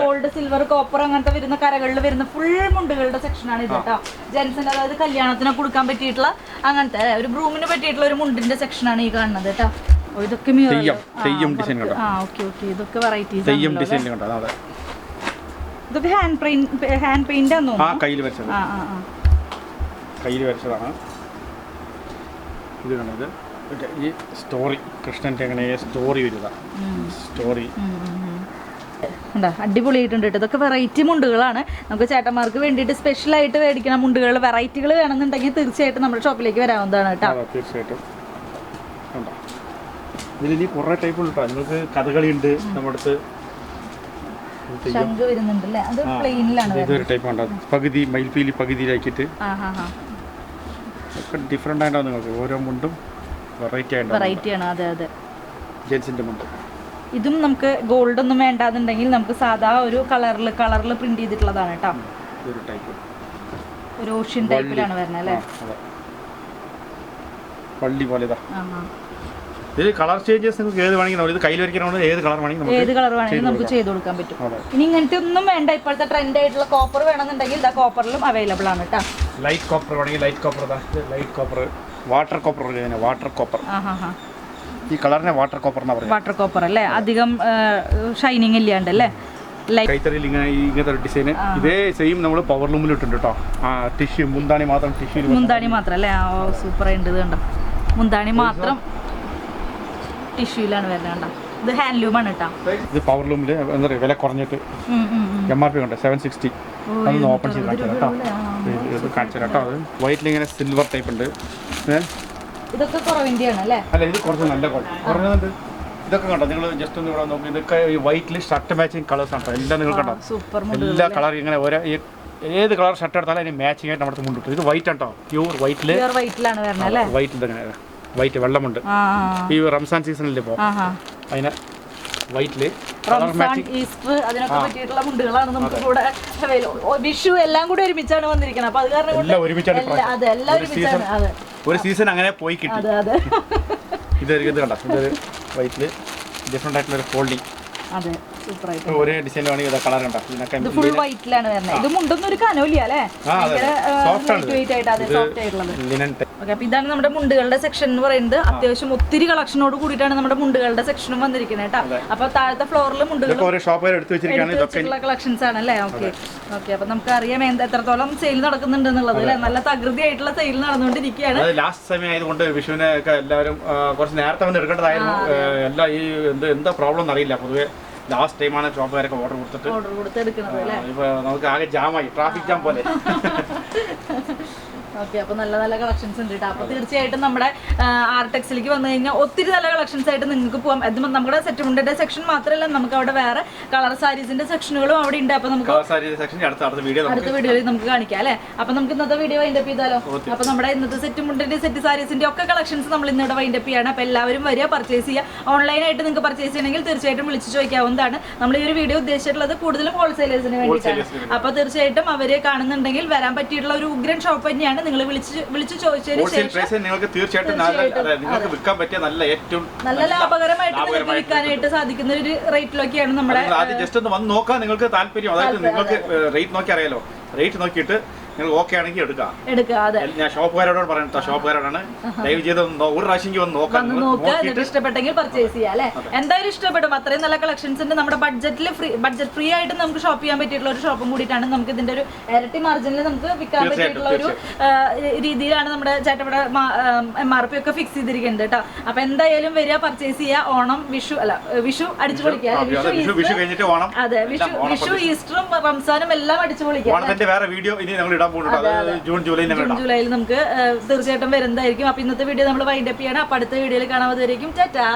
ഗോൾഡ് സിൽവർ കോപ്പർ അങ്ങനത്തെ വരുന്ന കരകളിൽ വരുന്ന ഫുൾ മുണ്ടുകളുടെ സെക്ഷൻ ആണ് ഇത് കേട്ടോ. ജെൻസിന്റെ അതായത് കല്യാണത്തിന് കൊടുക്കാൻ പറ്റിയിട്ടുള്ള അങ്ങനത്തെ ഒരു ബ്രൂമിന് പറ്റിയിട്ടുള്ള ഒരു മുണ്ടിന്റെ സെക്ഷൻ ആണ് ഈ കാണുന്നത് കേട്ടോ. ഇതൊക്കെ. തെയ്യം, തെയ്യം work. design ആ ഓക്കെ ഓക്കെ. ഇതൊക്കെ വെറൈറ്റീസ് തെയ്യം ഡിസൈൻ കണ്ടോ? അതെ ഇതൊക്കെ ഹാൻഡ് പെയിന്റ് ഹാൻഡ് പെയിന്റ് ആ തോന്നുന്നു. കയ്യിൽ വരച്ചത്. ആ ആ ആ. കയ്യിൽ വരച്ചതാണ്. ഇത് കണ്ടത് മറ്റേ ഈ സ്റ്റോറി കൃഷ്ണന്റെ അങ്ങനെ സ്റ്റോറി വരിക സ്റ്റോറി എന്താ അടിപൊളിയായിട്ടുണ്ട് കേട്ടോ. ഇതൊക്കെ വെറൈറ്റി മുണ്ടുകളാണ്. നമുക്ക് ചേട്ടന്മാർക്ക് വേണ്ടിയിട്ട് സ്പെഷ്യൽ ആയിട്ട് മേടിക്കുന്ന മുണ്ടുകൾ വെറൈറ്റികൾ വേണമെന്നുണ്ടെങ്കിൽ തീർച്ചയായിട്ടും നമ്മുടെ ഷോപ്പിലേക്ക് വരാവുന്നതാണ് കേട്ടോ. തീർച്ചയായിട്ടും. ഇതിൽ ഇനി കുറേ ടൈപ്പ് ഉണ്ട് കേട്ടോ നിങ്ങൾക്ക് കഥകളി ഉണ്ട് നമ്മുടെ അടുത്ത് ശംഖ് അത് പ്ലെയിനിലാണ് ഇതൊരു ടൈപ്പ് പകുതി മയിൽപീലി പകുതിയിലാക്കിയിട്ട് ഹാ ഒക്കെ ഡിഫറെന്റ് ആയിട്ടാണ് നിങ്ങൾക്ക് ഓരോ മുണ്ടും വെറൈറ്റി ആയിട്ടാണ് വെറൈറ്റി ആണ്. അതെ അതെ. ജെൻസിന്റെ മുണ്ട്. ഇതും നമുക്ക് ഗോൾഡ് ഒന്നും വേണ്ടാന്നുണ്ടെങ്കിൽ നമുക്ക് സാധാ ഒരു കളറിൽ കളറിൽ പ്രിന്റ് ചെയ്തിട്ടുള്ളതാണ് കേട്ടോ ഒരു ടൈപ്പ് ഒരു ഓഷ്യൻ ടൈപ്പിലാണ് വരുന്നത് അല്ലേ? പള്ളി പോലെ ഇതാ ആ ഹാ ഇത് കളർ ചേഞ്ചസ് നിങ്ങൾക്ക് ഏത് വേണമെങ്കിലും ഇത് കയ്യിൽ വരയ്ക്കണമെങ്കിൽ ഏത് കളർ വേണമെങ്കിലും ഏത് കളർ വേണമെങ്കിലും നമുക്ക് ചെയ്ത് കൊടുക്കാൻ പറ്റും. ഇനി ഇങ്ങനത്തെ ഒന്നും വേണ്ട. ഇപ്പോഴത്തെ ട്രെൻഡ് ആയിട്ടുള്ള കോപ്പർ വേണമെന്നുണ്ടെങ്കിൽ ഇതാ കോപ്പറിലും അവൈലബിൾ ആണ് കേട്ടോ ലൈറ്റ് കോപ്പർ വേണമെങ്കിൽ light copper light copper water copper water copper ഈ കളറിനെ വാട്ടർ കോപ്പർ എന്നാ പറയുന്നത് വാട്ടർ കോപ്പർ അല്ലേ? അധികം ഷൈനിങ് ഇല്ലാണ്ട് അല്ലേ കൈത്തറിയിൽ ഇങ്ങനെ ഇങ്ങനത്തെ ഒരു ഡിസൈൻ ഇതേ സെയിം നമ്മൾ പവർ ലൂമിൽ ഇട്ടുണ്ട് കേട്ടോ ആ ടിഷ്യൂ മുന്താണി മാത്രം ടിഷ്യൂ മുന്താണി മാത്രം അല്ലേ? സൂപ്പർ ഉണ്ട് കണ്ടോ? മുന്താണി മാത്രം ടിഷ്യൂലാണ് വരുന്നത് ഇത് ഹാൻഡ്ലൂമാണ് കേട്ടോ ഇത് പവർ ലൂമിൽ എന്താ പറയുക വില കുറഞ്ഞിട്ട്. എം ആർ പി ഉണ്ട് സെവൻ സിക്സ്റ്റി അതൊന്ന് ഓപ്പൺ ചെയ്ത് കാണിച്ചു കേട്ടോ ഇത് കാണിച്ചു കേട്ടോ അത് വൈറ്റിൽ ഇങ്ങനെ സിൽവർ ടൈപ്പ് ഉണ്ട്? ഇതൊക്കെ കുറവിന്റെയാണ് അല്ലേ? അല്ല ഇത് കുറച്ച് നല്ല കുറഞ്ഞുണ്ട് ഇതൊക്കെ കണ്ടോ? നിങ്ങൾ ജസ്റ്റ് ഒന്ന് ഇവിടെ നോക്കി. ഇതൊക്കെ ഈ വൈറ്റിൽ ഷർട്ട് മാച്ചിങ് കളേഴ്സ് ആണ് എല്ലാം നിങ്ങൾ കണ്ടോ? സൂപ്പർ എല്ലാ കളർ ഇങ്ങനെ ഓരോ ഈ- ഏത് കളർ ഷർട്ട് എടുത്താലും അതിന് മാച്ചിങ് ആയിട്ട് നമ്മുടെ മുണ്ടിട്ടു ഇത് വൈറ്റ് ആണ് കേട്ടോ പ്യൂർ വൈറ്റിൽ വൈറ്റിലാണ് വരുന്നത് അല്ലേ? വൈറ്റിൽ ഇങ്ങനെ വൈറ്റ് വെള്ളമുണ്ട്. ഈ റംസാൻ സീസണിൽ ഇപ്പോൾ അതിനെ വൈറ്റിൽ ഈസ്റ്റർ അതിനൊക്കെ പറ്റിയിട്ടുള്ള മുണ്ടുകളാണ് നമുക്ക് കൂടെ വിഷു എല്ലാം കൂടി ഒരുമിച്ചാണ് വന്നിരിക്കുന്നത് അപ്പൊ അത് കാരണം ഒരുമിച്ചാണ്. അതെ എല്ലാം ഒരു ഒരുമിച്ചാണ്. അതെ. ഒരു സീസൺ അങ്ങനെ പോയി കിട്ടി. അതെ അതെ. ഇത് ഇത് കണ്ടോ? ഇതൊരു വൈറ്റിൽ ഡിഫറെന്റ് ആയിട്ടുള്ള ഒരു ഫോൾഡിങ് അതെ. സൂപ്പർ ഒരേ ഡിസൈൻ വേണമെങ്കിൽ കളർ ഇതിനൊക്കെ ഇത് ഫുൾ വൈറ്റിലാണ് വരുന്നത്. ഇത് മുണ്ടൊന്നും ഒരു കനവില്ല അല്ലേ. വെയിറ്റ് ആയിട്ട് അതെ സോഫ്റ്റ് ആയിട്ടുള്ളത്. ഓക്കെ അപ്പൊ ഇതാണ് നമ്മുടെ മുണ്ടുകളുടെ സെക്ഷൻ എന്ന് പറയുന്നത്. അത്യാവശ്യം ഒത്തിരി കളക്ഷനോട് കൂടിയിട്ടാണ് നമ്മുടെ മുണ്ടുകളുടെ സെക്ഷനും വന്നിരിക്കുന്നത് കേട്ടോ. അപ്പൊ താഴത്തെ ഫ്ലോറിൽ മുണ്ടുകൾ കളക്ഷൻസ് ആണ് അല്ലേ? ഓക്കെ ഓക്കെ അപ്പൊ നമുക്ക് അറിയാം എന്ത് എത്രത്തോളം സെയിൽ നടക്കുന്നുണ്ട് എന്നുള്ളത് അല്ലെ നല്ല തകൃതി ആയിട്ടുള്ള സെയിൽ നടന്നുകൊണ്ടിരിക്കുകയാണ് ലാസ്റ്റ് സമയം ആയതുകൊണ്ട് വിഷുവിനെ ഒക്കെ എല്ലാവരും കുറച്ച് നേരത്തെ വന്ന് എടുക്കേണ്ടതായിരുന്നു. എല്ലാ ഈ എന്ത് എന്താ പ്രോബ്ലം എന്നറിയില്ല. പൊതുവെ ലാസ്റ്റ് ടൈമാണ് ഷോപ്പുകാരൊക്കെ ഓർഡർ കൊടുത്തിട്ട്. ഓർഡർ കൊടുത്ത് എടുക്കുന്നത് അല്ലേ? ഇപ്പൊ നമുക്ക് ആകെ ജാമായി ട്രാഫിക് ജാം പോലെ. [laughs] ഓക്കെ അപ്പൊ നല്ല നല്ല കളക്ഷൻസ് ഉണ്ട് കേട്ടോ അപ്പൊ തീർച്ചയായിട്ടും നമ്മുടെ ആർടെക്സിലേക്ക് വന്നു കഴിഞ്ഞാൽ ഒത്തിരി നല്ല കളക്ഷൻസ് ആയിട്ട് നിങ്ങൾക്ക് പോകാം അത് നമ്മുടെ സെറ്റ് മുണ്ടിന്റെ സെക്ഷൻ മാത്രമല്ല നമുക്ക് അവിടെ വേറെ കളർ സാരീസിന്റെ സെക്ഷനുകളും അവിടെ ഉണ്ട്. അപ്പൊ നമുക്ക് അടുത്ത വീഡിയോയിൽ നമുക്ക് കാണിക്കാം അല്ലേ? അപ്പൊ നമുക്ക് ഇന്നത്തെ വീഡിയോ വൈൻഡപ്പ് ചെയ്താലോ? അപ്പൊ നമ്മുടെ ഇന്നത്തെ സെറ്റ് മുണ്ടിന്റെ സെറ്റ് സാരീസിന്റെ ഒക്കെ കളക്ഷൻസ് നമ്മൾ ഇന്നിവിടെ വൈൻഡപ്പ് ചെയ്യാണ്. അപ്പൊ എല്ലാവരും വരിക പർച്ചേസ് ചെയ്യുക. ഓൺലൈനായിട്ട് നിങ്ങൾക്ക് പർച്ചേസ് ചെയ്യണമെങ്കിൽ തീർച്ചയായിട്ടും വിളിച്ചു ചോദിക്കാവുന്നതാണ്. നമ്മൾ ഈ ഒരു വീഡിയോ ഉദ്ദേശിച്ചിട്ടുള്ളത് കൂടുതലും ഹോൾസെയിലേഴ്സിന് വേണ്ടിയിട്ടാണ്. അപ്പൊ തീർച്ചയായിട്ടും അവരെ കാണുന്നുണ്ടെങ്കിൽ വരാൻ പറ്റിയിട്ടുള്ള ഒരു ഉഗ്രൻ ഷോപ്പ് തന്നെയാണ് നിങ്ങൾ വിളിച്ച് വിളിച്ച് ചോദിച്ചതിന് ശേഷം നിങ്ങൾക്ക് തീർച്ചയായിട്ടും നിങ്ങൾക്ക് വിൽക്കാൻ പറ്റിയ നല്ല ഏറ്റവും നല്ല ലാഭകരമായിട്ട് നിങ്ങൾക്ക് വിൽക്കാനായിട്ട് സാധിക്കുന്ന ഒരു റേറ്റിലൊക്കെയാണ് നമ്മുടെ ആദ്യം ജസ്റ്റ് ഒന്ന് വന്ന് നോക്കാൻ നിങ്ങൾക്ക് താല്പര്യം. അതായത് നിങ്ങൾക്ക് റേറ്റ് നോക്കി അറിയാലോ റേറ്റ് നോക്കിയിട്ട് നിങ്ങൾ ഓക്കെ ആണെങ്കിൽ എടുക്കാം. എടുക്കുക അതെ. ഞാൻ ഷോപ്പുകാരോടാണ് പറയുന്നത് കേട്ടോ, ഷോപ്പുകാരോടാണ്. ദയവ് ചെയ്ത് ഒരു പ്രാവശ്യം ഒന്ന് നോക്കാം. നോക്കുക എന്നിട്ട് ഇഷ്ടപ്പെട്ടെങ്കിൽ പർച്ചേസ് ചെയ്യാം അല്ലെ? എന്തായാലും ഇഷ്ടപ്പെടും. അത്രയും നല്ല കളക്ഷൻസ് ഉണ്ട്. നമ്മുടെ ബഡ്ജറ്റിൽ ഫ്രീ ബഡ്ജറ്റ് ഫ്രീ ആയിട്ട് നമുക്ക് ഷോപ്പ് ചെയ്യാൻ പറ്റിയിട്ടുള്ള ഒരു ഷോപ്പും കൂടിയിട്ടാണ് നമുക്ക് ഇതിന്റെ ഒരു ഇരട്ടി മാർജിനിൽ നമുക്ക് വിൽക്കാൻ പറ്റിയിട്ടുള്ള ഒരു രീതിയിലാണ് നമ്മുടെ ചേട്ടവിടെ എം ആർ പി ഒക്കെ ഫിക്സ് ചെയ്തിരിക്കുന്നത് കേട്ടോ. അപ്പൊ എന്തായാലും വരിക പർച്ചേസ് ചെയ്യുക. ഓണം വിഷു അല്ല വിഷു അടിച്ചു പൊളിക്കുക അതെ, വിഷു വിഷു വിഷു കഴിഞ്ഞിട്ട് ഓണം. അതെ വിഷു വിഷു ഈസ്റ്ററും റംസാനും എല്ലാം അടിച്ചു പൊളിക്കുക വേറെ വീഡിയോ ഇനി ഞങ്ങൾ ഇടാൻ പോകുന്നുണ്ട് ജൂൺ ജൂലൈ ജൂൺ ജൂലൈയിൽ നമുക്ക് തീർച്ചയായിട്ടും വരുന്നതായിരിക്കും. അപ്പൊ ഇന്നത്തെ വീഡിയോ നമ്മൾ വൈൻഡപ്പ് ചെയ്യണം. അപ്പൊ അടുത്ത വീഡിയോയിൽ കാണാൻ വരെയും ടാറ്റാ.